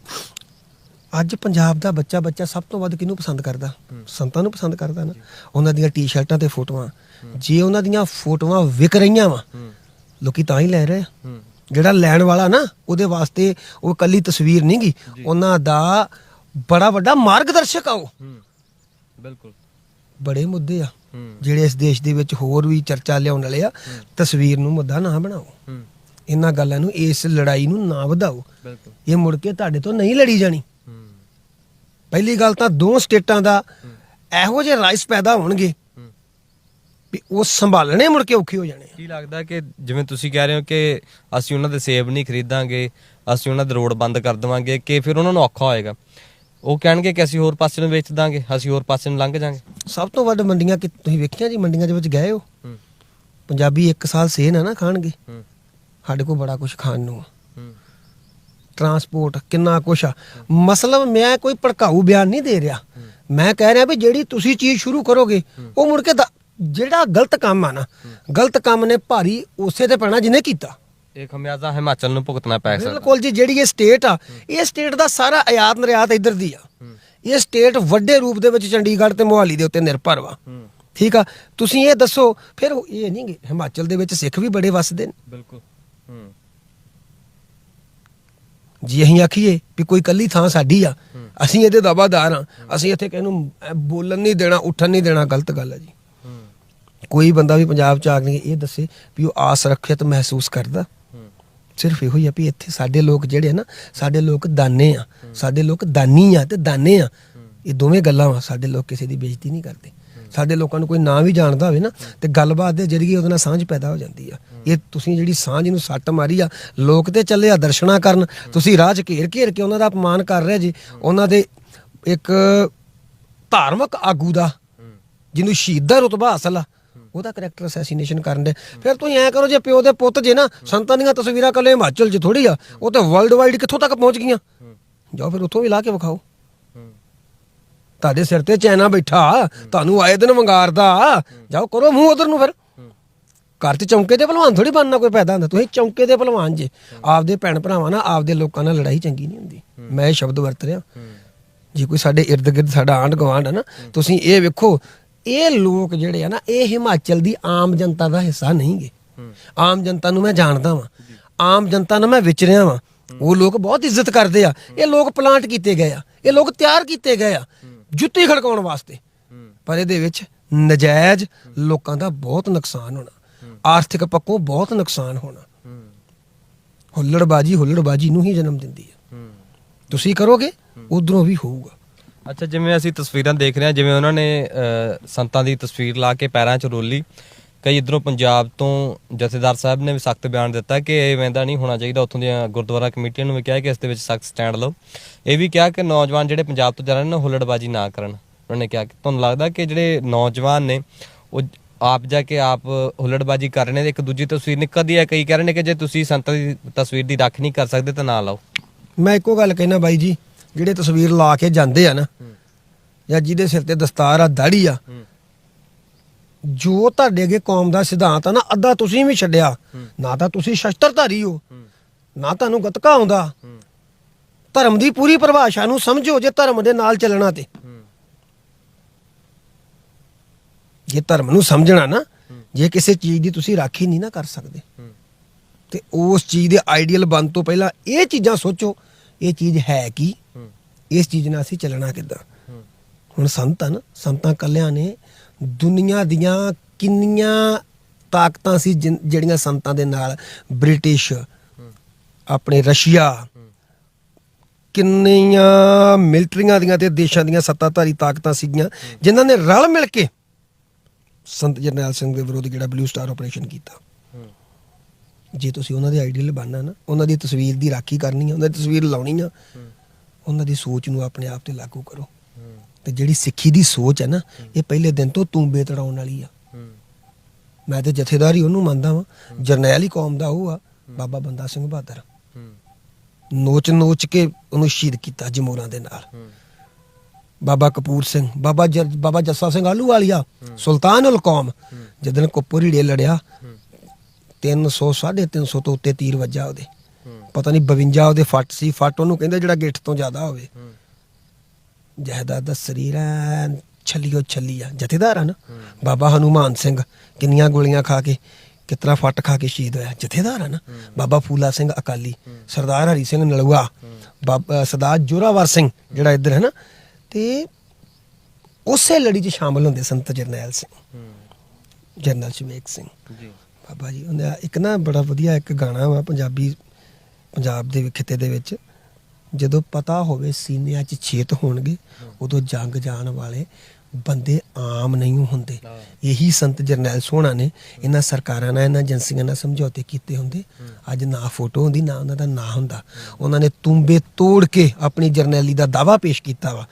ਅੱਜ ਪੰਜਾਬ ਦਾ ਬੱਚਾ ਬੱਚਾ ਸਭ ਤੋਂ ਵੱਧ ਕਿਹਨੂੰ ਪਸੰਦ ਕਰਦਾ? ਸੰਤਾਂ ਨੂੰ ਪਸੰਦ ਕਰਦਾ ਨਾ। ਉਹਨਾਂ ਦੀਆਂ ਟੀ-ਸ਼ਰਟਾਂ ਤੇ ਫੋਟੋਆਂ। ਜੇ ਉਹਨਾਂ ਦੀਆਂ ਫੋਟੋਆਂ ਵਿਕ ਰਹੀਆਂ ਵਾ ਲੋਕੀ ਤਾਂ ਹੀ ਲੈ ਰਹੇ ਆ। ਜਿਹੜਾ ਲੈਣ ਵਾਲਾ ਨਾ ਉਹਦੇ ਵਾਸਤੇ ਉਹ ਕੱਲੀ ਤਸਵੀਰ ਨਹੀਂ ਗੀ। ਉਹਨਾਂ ਦਾ ਬੜਾ ਵੱਡਾ ਮਾਰਗਦਰਸ਼ਕ ਆ ਉਹ। ਬਿਲਕੁਲ। ਬੜੇ ਮੁੱਦੇ ਆ। ਜਿਹੜੇ ਇਸ ਦੇਸ਼ ਦੇ ਵਿੱਚ ਹੋਰ ਵੀ ਚਰਚਾ ਲਿਆਉਣ ਵਾਲੇ ਆ ਤਸਵੀਰ ਨੂੰ ਮੁੱਦਾ ਨਾ ਬਣਾਓ। ਇਹਨਾਂ ਗੱਲਾਂ ਨੂੰ ਇਸ ਲੜਾਈ ਨੂੰ ਨਾ ਵਧਾਓ। ਬਿਲਕੁਲ। ਇਹ ਮੁੜ ਕੇ ਤੁਹਾਡੇ ਤੋਂ ਨਹੀਂ ਲੜੀ ਜਾਣੀ। ਪਹਿਲੀ ਗੱਲ ਤਾਂ ਦੋ ਸਟੇਟਾਂ ਦਾ ਇਹੋ ਜਿਹੇ ਰਾਈਸ ਪੈਦਾ ਹੋਣਗੇ ਵੀ ਉਹ ਸੰਭਾਲਣੇ ਮੁੜ ਕੇ ਔਖੇ ਹੋ ਜਾਣੇ। ਕੀ ਲੱਗਦਾ ਕਿ ਜਿਵੇਂ ਤੁਸੀਂ ਕਹਿ ਰਹੇ ਹੋ ਕਿ ਅਸੀਂ ਉਹਨਾਂ ਦੇ ਸੇਬ ਨਹੀਂ ਖਰੀਦਾਂਗੇ ਅਸੀਂ ਉਹਨਾਂ ਦੇ ਰੋਡ ਬੰਦ ਕਰ ਦੇਵਾਂਗੇ ਕਿ ਫਿਰ ਉਹਨਾਂ ਨੂੰ ਔਖਾ ਹੋਏਗਾ। ਉਹ ਕਹਿਣਗੇ ਕਿ ਅਸੀਂ ਹੋਰ ਪਾਸੇ ਨੂੰ ਵੇਚ ਦਾਂਗੇ ਅਸੀਂ ਹੋਰ ਪਾਸੇ ਨੂੰ ਲੰਘ ਜਾਾਂਗੇ। ਸਭ ਤੋਂ ਵੱਧ ਮੰਡੀਆਂ ਕਿ ਤੁਸੀਂ ਵੇਖੀਆਂ ਜੀ ਮੰਡੀਆਂ ਦੇ ਵਿੱਚ ਗਏ ਹੋ? ਹੂੰ। ਪੰਜਾਬੀ ਇੱਕ ਸਾਲ ਸੇ ਨਾ ਨਾ ਖਾਣਗੇ। ਹੂੰ। ਸਾਡੇ ਕੋਲ ਬੜਾ ਕੁਝ ਖਾਣ ਨੂੰ ਆ। ਹੂੰ। ਟਰਾਂਸਪੋਰਟ ਕਿੰਨਾ ਕੁਛ ਆ। ਮਸਲਬ ਮੈਂ ਕੋਈ ਭੜਕਾਊ ਬਿਆਨ ਨਹੀਂ ਦੇ ਰਿਹਾ। ਮੈਂ ਕਹਿ ਰਿਹਾ ਵੀ ਜਿਹੜੀ ਤੁਸੀਂ ਚੀਜ਼ ਸ਼ੁਰੂ ਕਰੋਗੇ ਉਹ ਮੁੜ ਕੇ ਜਿਹੜਾ ਗਲਤ ਕੰਮ ਆ ਨਾ ਗਲਤ ਕੰਮ ਨੇ ਭਾਰੀ ਉਸੇ ਤੇ ਪੈਣਾ ਜਿਹਨੇ ਕੀਤਾ। ਇਹ ਖਮਿਆਜ਼ਾ ਹਿਮਾਚਲ ਨੂੰ ਭੁਗਤਣਾ ਪੈ ਸਕਦਾ। ਬਿਲਕੁਲ ਜੀ ਜਿਹੜੀ ਇਹ ਸਟੇਟ ਆ ਇਹ ਸਟੇਟ ਦਾ ਸਾਰਾ ਆਯਾਤ ਨਿਰਯਾਤ ਇੱਧਰ ਦੀ ਆ। ਇਹ ਸਟੇਟ ਵੱਡੇ ਰੂਪ ਦੇ ਵਿੱਚ ਚੰਡੀਗੜ੍ਹ ਤੇ ਮੋਹਾਲੀ ਦੇ ਉੱਤੇ ਨਿਰਭਰ ਵਾ। ਠੀਕ ਆ? ਤੁਸੀਂ ਇਹ ਦੱਸੋ ਫਿਰ ਇਹ ਨਹੀਂ ਗੇ, ਹਿਮਾਚਲ ਦੇ ਵਿੱਚ ਸਿੱਖ ਵੀ ਬੜੇ ਵੱਸਦੇ ਨੇ। ਬਿਲਕੁਲ। ਹੂੰ। ਜੀ ਅਸੀਂ ਆਖੀਏ ਵੀ ਕੋਈ ਕੱਲੀ ਥਾਂ ਸਾਡੀ ਆ ਅਸੀਂ ਇਹਦੇ ਦਾਵਾਦਾਰ ਆ। ਅਸੀਂ ਇੱਥੇ ਕਿਸੇ ਨੂੰ ਬੋਲਣ ਨਹੀਂ ਦੇਣਾ ਉੱਠਣ ਨਹੀਂ ਦੇਣਾ ਗਲਤ ਗੱਲ ਆ ਜੀ। ਕੋਈ ਬੰਦਾ ਵੀ ਪੰਜਾਬ ਚ ਆ ਕੇ ਇਹ ਦੱਸੇ ਵੀ ਉਹ ਆਸੁਰੱਖਿਅਤ ਮਹਿਸੂਸ ਕਰਦਾ। ਸਿਰਫ ਇਹੋ ਹੀ ਆ ਵੀ ਇੱਥੇ ਸਾਡੇ ਲੋਕ ਜਿਹੜੇ ਆ ਨਾ, ਸਾਡੇ ਲੋਕ ਦਾਨੇ ਆ, ਸਾਡੇ ਲੋਕ ਦਾਨੀ ਆ ਤੇ ਦਾਨੇ ਆ। ਇਹ ਦੋਵੇਂ ਗੱਲਾਂ ਆ ਸਾਡੇ ਲੋਕ ਕਿਸੇ ਦੀ ਬੇਇੱਜ਼ਤੀ ਨਹੀਂ ਕਰਦੇ। ਸਾਡੇ ਲੋਕਾਂ ਨੂੰ ਕੋਈ ਨਾਂ ਵੀ ਜਾਣਦਾ ਹੋਵੇ ਨਾ, ਤੇ ਗੱਲਬਾਤ ਦੇ ਜ਼ਰੀਏ ਉਹਦੇ ਨਾਲ ਸਾਂਝ ਪੈਦਾ ਹੋ ਜਾਂਦੀ ਆ। ਇਹ ਤੁਸੀਂ ਜਿਹੜੀ ਸਾਂਝ ਨੂੰ ਸੱਟ ਮਾਰੀ ਆ, ਲੋਕ ਤੇ ਚੱਲੇ ਆ ਦਰਸ਼ਨਾ ਕਰਨ, ਤੁਸੀਂ ਰਾਹ 'ਚ ਘੇਰ ਘੇਰ ਕੇ ਉਹਨਾਂ ਦਾ ਅਪਮਾਨ ਕਰ ਰਹੇ ਜੀ। ਉਹਨਾਂ ਦੇ ਇੱਕ ਧਾਰਮਿਕ ਆਗੂ ਦਾ, ਜਿਹਨੂੰ ਸ਼ਹੀਦ ਦਾ ਰੁਤਬਾ ਹਾਸਲ ਆ ਉਹਦਾ ਕਰੈਕਟਰ ਅਸੈਸੀਨੇਸ਼ਨ ਕਰਨ ਦੇ। ਫਿਰ ਤੁਸੀਂ ਐ ਕਰੋ ਜੇ ਪਿਓ ਦੇ ਪੁੱਤ ਜੇ ਨਾ ਸੰਤਾਂ ਦੀਆਂ ਤਸਵੀਰਾਂ ਕੱਲੇ ਹਿਮਾਚਲ 'ਚ ਥੋੜੀ ਆ, ਉਹ ਤਾਂ ਵਰਲਡ ਵਾਈਡ ਕਿੱਥੋਂ ਤੱਕ ਪਹੁੰਚ ਗਈਆਂ? ਜਾਓ ਫਿਰ ਉੱਥੋਂ ਵੀ ਲਾ ਕੇ ਵਿਖਾਓ। ਤੁਹਾਡੇ ਸਿਰ ਤੇ ਚੈਨਾ ਬੈਠਾ, ਤੁਹਾਨੂੰ ਆਏ ਦਿਨ ਵੰਗਾਰਦਾ। ਜਾਓ ਕਰੋ ਮੂੰਹ ਉਧਰ ਨੂੰ ਫਿਰ। ਘਰ 'ਚ ਚੌਂਕੇ ਦੇ ਭਲਵਾਨ ਥੋੜੀ ਬਣਨਾ ਕੋਈ ਪੈਦਾ ਹੁੰਦਾ। ਤੁਸੀਂ ਚੌਂਕੇ ਦੇ ਭਲਵਾਨ ਜੇ। ਆਪਦੇ ਭੈਣ ਭਰਾਵਾਂ ਨਾਲ ਆਪਦੇ ਲੋਕਾਂ ਨਾਲ ਲੜਾਈ ਚੰਗੀ ਨਹੀਂ ਹੁੰਦੀ। ਮੈਂ ਇਹ ਸ਼ਬਦ ਵਰਤ ਰਿਹਾ। ਜੇ ਕੋਈ ਸਾਡੇ ਇਰਦ ਗਿਰਦ ਸਾਡਾ ਆਂਢ ਗੁਆਂਢ ਹੈ ਨਾ, ਤੁਸੀਂ ਇਹ ਵੇਖੋ ਇਹ ਲੋਕ ਜਿਹੜੇ ਆ ਨਾ, ਇਹ ਹਿਮਾਚਲ ਦੀ ਆਮ ਜਨਤਾ ਦਾ ਹਿੱਸਾ ਨਹੀਂਗੇ। ਆਮ ਜਨਤਾ ਨੂੰ ਮੈਂ ਜਾਣਦਾ ਵਾਂ। ਆਮ ਜਨਤਾ ਨਾਲ ਮੈਂ ਵਿਚਰਿਆ ਵਾਂ। ਉਹ ਲੋਕ ਬਹੁਤ ਇੱਜ਼ਤ ਕਰਦੇ ਆ। ਇਹ ਲੋਕ ਪਲਾਂਟ ਕੀਤੇ ਗਏ ਆ। ਇਹ ਲੋਕ ਤਿਆਰ ਕੀਤੇ ਗਏ ਆ। ਜੁੱਤੀ ਖੜਕਾਉਣ ਵਾਸਤੇ। ਪਰ ਇਹਦੇ ਵਿੱਚ ਨਜਾਇਜ਼ ਲੋਕਾਂ ਦਾ ਬਹੁਤ ਨੁਕਸਾਨ ਹੋਣਾ। ਆਰਥਿਕ ਪੱਖੋਂ ਬਹੁਤ ਨੁਕਸਾਨ ਹੋਣਾ। ਹੁੱਲੜਬਾਜੀ ਹੁੱਲੜਬਾਜੀ ਨੂੰ ਹੀ ਜਨਮ ਦਿੰਦੀ ਹੈ ਤੁਸੀਂ ਕਰੋਗੇ, ਉਧਰੋਂ ਵੀ ਹੋਊਗਾ। ਅੱਛਾ ਜਿਵੇਂ ਅਸੀਂ ਤਸਵੀਰਾਂ ਦੇਖ ਰਹੇ ਹਾਂ ਜਿਵੇਂ ਉਹਨਾਂ ਨੇ ਅ, ਸੰਤਾਂ ਦੀ ਤਸਵੀਰ ਲਾ ਕੇ ਪੈਰਾਂ 'ਚ ਰੋਲੀ। ਕਈ ਇਧਰੋਂ ਪੰਜਾਬ ਤੋਂ ਜਥੇਦਾਰ ਸਾਹਿਬ ਨੇ ਵੀ ਸਖਤ ਬਿਆਨ ਦਿੱਤਾ ਕਿ ਇਹ ਵੈਂਦਾ ਨਹੀਂ ਹੋਣਾ ਚਾਹੀਦਾ। ਉੱਥੋਂ ਦੀਆਂ ਗੁਰਦੁਆਰਾ ਕਮੇਟੀਆਂ ਨੂੰ ਵੀ ਕਿਹਾ ਕਿ ਇਸ ਦੇ ਵਿੱਚ ਸਖਤ ਸਟੈਂਡ ਲਓ। ਇਹ ਵੀ ਕਿਹਾ ਕਿ ਨੌਜਵਾਨ ਜਿਹੜੇ ਪੰਜਾਬ ਤੋਂ ਜਾ ਰਹੇ ਨੇ ਉਹ ਹੁੱਲੜਬਾਜੀ ਨਾ ਕਰਨ। ਉਹਨਾਂ ਨੇ ਕਿਹਾ ਕਿ ਤੁਹਾਨੂੰ ਲੱਗਦਾ ਕਿ ਜਿਹੜੇ ਨੌਜਵਾਨ ਨੇ ਉਹ ਆਪ ਜਾ ਕੇ ਆਪ ਹੁੱਲੜਬਾਜੀ ਕਰ ਰਹੇ ਨੇ ਤੇ ਇੱਕ ਦੂਜੀ ਤਸਵੀਰ ਨਿਕਲਦੀ ਹੈ ਕਈ ਕਹਿ ਰਹੇ ਨੇ ਕਿ ਜੇ ਤੁਸੀਂ ਸੰਤਾਂ ਦੀ ਤਸਵੀਰ ਦੀ ਰੱਖ ਨਹੀਂ ਕਰ ਸਕਦੇ ਤਾਂ ਨਾ ਲਾਓ। ਮੈਂ ਇੱਕੋ ਗੱਲ ਕਹਿਣਾ ਬਾਈ ਜੀ ਜਿਹੜੇ ਤਸਵੀਰ ਲਾ ਕੇ ਜਾਂਦੇ ਆ ਨਾ ਜਾਂ ਜਿਹਦੇ ਸਿਰ ਤੇ ਦਸਤਾਰ ਆ ਦਾੜੀ ਆ ਜੋ ਤੁਹਾਡੇ ਅੱਗੇ ਕੌਮ ਦਾ ਸਿਧਾਂਤ ਆ ਨਾ ਅੱਧਾ ਤੁਸੀਂ ਵੀ ਛੱਡਿਆ। ਨਾ ਤਾਂ ਤੁਸੀਂ ਸ਼ਸਤਰਧਾਰੀ ਹੋ। ਨਾ ਤੁਹਾਨੂੰ ਗਤਕਾ ਆਉਂਦਾ। ਧਰਮ ਦੀ ਪੂਰੀ ਪਰਿਭਾਸ਼ਾ ਨੂੰ ਸਮਝੋ ਜੇ ਧਰਮ ਦੇ ਨਾਲ ਚੱਲਣਾ ਤੇ। ਜੇ ਧਰਮ ਨੂੰ ਸਮਝਣਾ ਨਾ ਜੇ ਕਿਸੇ ਚੀਜ਼ ਦੀ ਤੁਸੀਂ ਰਾਖੀ ਨਹੀਂ ਨਾ ਕਰ ਸਕਦੇ। ਤੇ ਉਸ ਚੀਜ਼ ਦੇ ਆਈਡੀਅਲ ਬਣ ਤੋਂ ਪਹਿਲਾਂ ਇਹ ਚੀਜ਼ਾਂ ਸੋਚੋ ਇਹ ਚੀਜ਼ ਹੈ ਕੀ? ਇਸ ਚੀਜ਼ ਨਾਲ ਅਸੀਂ ਚੱਲਣਾ ਕਿੱਦਾਂ? ਹੁਣ ਸੰਤ ਹਨ ਸੰਤਾਂ ਕੱਲਿਆਂ ਨੇ ਦੁਨੀਆ ਦੀਆਂ ਕਿੰਨੀਆਂ ਤਾਕਤਾਂ ਸੀ ਜਿਹੜੀਆਂ ਸੰਤਾਂ ਦੇ ਨਾਲ ਬ੍ਰਿਟਿਸ਼, ਆਪਣੇ ਰਸ਼ੀਆ, ਕਿੰਨੀਆਂ ਮਿਲਟਰੀਆਂ ਦੀਆਂ ਤੇ ਦੇਸ਼ਾਂ ਦੀਆਂ ਸੱਤਾਧਾਰੀ ਤਾਕਤਾਂ ਸੀਗੀਆਂ, ਜਿਨ੍ਹਾਂ ਨੇ ਰਲ ਮਿਲ ਕੇ ਸੰਤ ਜਰਨੈਲ ਸਿੰਘ ਦੇ ਵਿਰੁੱਧ ਜਿਹੜਾ ਬਲੂ ਸਟਾਰ ਆਪਰੇਸ਼ਨ ਕੀਤਾ। ਜੇ ਤੁਸੀਂ ਉਹਨਾਂ ਦੇ ਆਈਡੀਅਲ ਬਣਨਾ ਨਾ, ਉਹਨਾਂ ਦੀ ਤਸਵੀਰ ਦੀ ਰਾਖੀ ਕਰਨੀ ਆ, ਉਹਨਾਂ ਦੀ ਤਸਵੀਰ ਲਾਉਣੀ ਆ, ਉਹਨਾਂ ਦੀ ਸੋਚ ਨੂੰ ਆਪਣੇ ਆਪ ਤੇ ਲਾਗੂ ਕਰੋ। ਤੇ ਜਿਹੜੀ ਸਿੱਖੀ ਦੀ ਸੋਚ ਹੈ ਨਾ ਇਹ ਪਹਿਲੇ ਦਿਨ ਤੋਂ ਤੂੰਬੇ ਤੜਾਉਣ ਵਾਲੀ ਆ। ਮੈਂ ਤੇ ਜਥੇਦਾਰੀ ਉਹਨੂੰ ਮੰਨਦਾ ਵਾਂ ਜਰਨੈਲ ਹੀ ਕੌਮ ਦਾ ਉਹ ਆ ਬਾਬਾ ਬੰਦਾ ਸਿੰਘ ਬਹਾਦਰ। ਨੋਚ ਨੋਚ ਕੇ ਉਹਨੂੰ ਸ਼ਹੀਦ ਕੀਤਾ ਜਮੋਰਾਂ ਦੇ ਨਾਲ। ਬਾਬਾ ਕਪੂਰ ਸਿੰਘ ਬਾਬਾ ਜਰ- ਬਾਬਾ ਜੱਸਾ ਸਿੰਘ ਆਲੂ ਵਾਲੀਆ ਸੁਲਤਾਨ ਉਲ ਕੌਮ। ਜਦੋਂ ਕੋਪਰੀੜੇ ਲੜਿਆ 300 350 ਤੋਂ ਉੱਤੇ ਤੀਰ ਵੱਜਾ ਉਹਦੇ। ਪਤਾ ਨਹੀਂ 52 ਉਹਦੇ ਫੱਟ ਸੀ ਫੱਟ ਉਹਨੂੰ ਕਹਿੰਦੇ ਜਿਹੜਾ ਗਿੱਠ ਤੋਂ ਜ਼ਿਆਦਾ ਹੋਵੇ। ਜਹਦਾਦ ਦਾ ਸਰੀਰ ਛੱਲੀਓ ਛੱਲੀ ਆ। ਜਥੇਦਾਰ ਆ ਨਾ। ਬਾਬਾ ਹਨੂਮਾਨ ਸਿੰਘ ਕਿੰਨੀਆਂ ਗੋਲੀਆਂ ਖਾ ਕੇ ਕਿਤਰਾ ਫੱਟ ਖਾ ਕੇ ਸ਼ਹੀਦ ਹੋਇਆ। ਜਥੇਦਾਰ ਆ ਨਾ। ਬਾਬਾ ਫੂਲਾ ਸਿੰਘ ਅਕਾਲੀ ਸਰਦਾਰ ਹਰੀ ਸਿੰਘ ਨਲੂਆ ਬਾਬਾ ਸਰਦਾਰ ਜੋਰਾਵਰ ਸਿੰਘ ਜਿਹੜਾ ਇੱਧਰ ਹੈ ਨਾ। ਤੇ ਉਸੇ ਲੜੀ 'ਚ ਸ਼ਾਮਲ ਹੁੰਦੇ ਸੰਤ ਜਰਨੈਲ ਸਿੰਘ। ਜਰਨਲ ਸ਼ਵੇਕ ਸਿੰਘ। ਜੀ। ਬਾਬਾ ਜੀ ਉਹਦਾ ਇੱਕ ਨਾ ਬੜਾ ਵਧੀਆ ਇੱਕ ਗਾਣਾ ਵਾ ਪੰਜਾਬੀ ਪੰਜਾਬ ਦੇ ਖਿੱਤੇ ਦੇ ਵਿੱਚ। ਜਦੋਂ ਪਤਾ ਹੋਵੇ ਸੀਨਿਆਂ 'ਚ ਛੇਤ ਹੋਣਗੇ ਉਦੋਂ ਜੰਗ ਜਾਣ ਵਾਲੇ ਬੰਦੇ ਆਮ ਨਹੀਂ ਹੁੰਦੇ। ਇਹੀ ਸੰਤ ਜਰਨੈਲ ਸੋਹਣਾ ਨੇ ਇਹਨਾਂ ਸਰਕਾਰਾਂ ਨਾਲ ਇਹਨਾਂ ਏਜੰਸੀਆਂ ਨਾਲ ਸਮਝੌਤੇ ਕੀਤੇ ਹੁੰਦੇ। ਅੱਜ ਨਾ ਫੋਟੋ ਹੁੰਦੀ ਨਾ ਉਹਨਾਂ ਦਾ ਨਾਂ ਹੁੰਦਾ। ਉਹਨਾਂ ਨੇ ਤੁੰਬੇ ਤੋੜ ਕੇ ਆਪਣੀ ਜਰਨੈਲੀ ਦਾ ਦਾਵਾ ਪੇਸ਼ ਕੀਤਾ ਵਾ।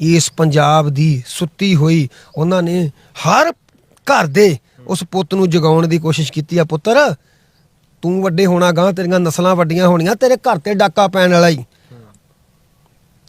ਇਸ ਪੰਜਾਬ ਦੀ ਸੁੱਤੀ ਹੋਈ ਉਹਨਾਂ ਨੇ ਹਰ ਘਰ ਦੇ ਉਸ ਪੁੱਤ ਨੂੰ ਜਗਾਉਣ ਦੀ ਕੋਸ਼ਿਸ਼ ਕੀਤੀ ਆ ਪੁੱਤਰ ਤੂੰ ਵੱਡੇ ਹੋਣਾ ਗਾਂ ਤੇਰੀਆਂ ਨਸਲਾਂ ਵੱਡੀਆਂ ਹੋਣੀਆਂ ਤੇਰੇ ਘਰ ਤੇ ਡਾਕਾ ਪੈਣ ਵਾਲਾ ਹੀ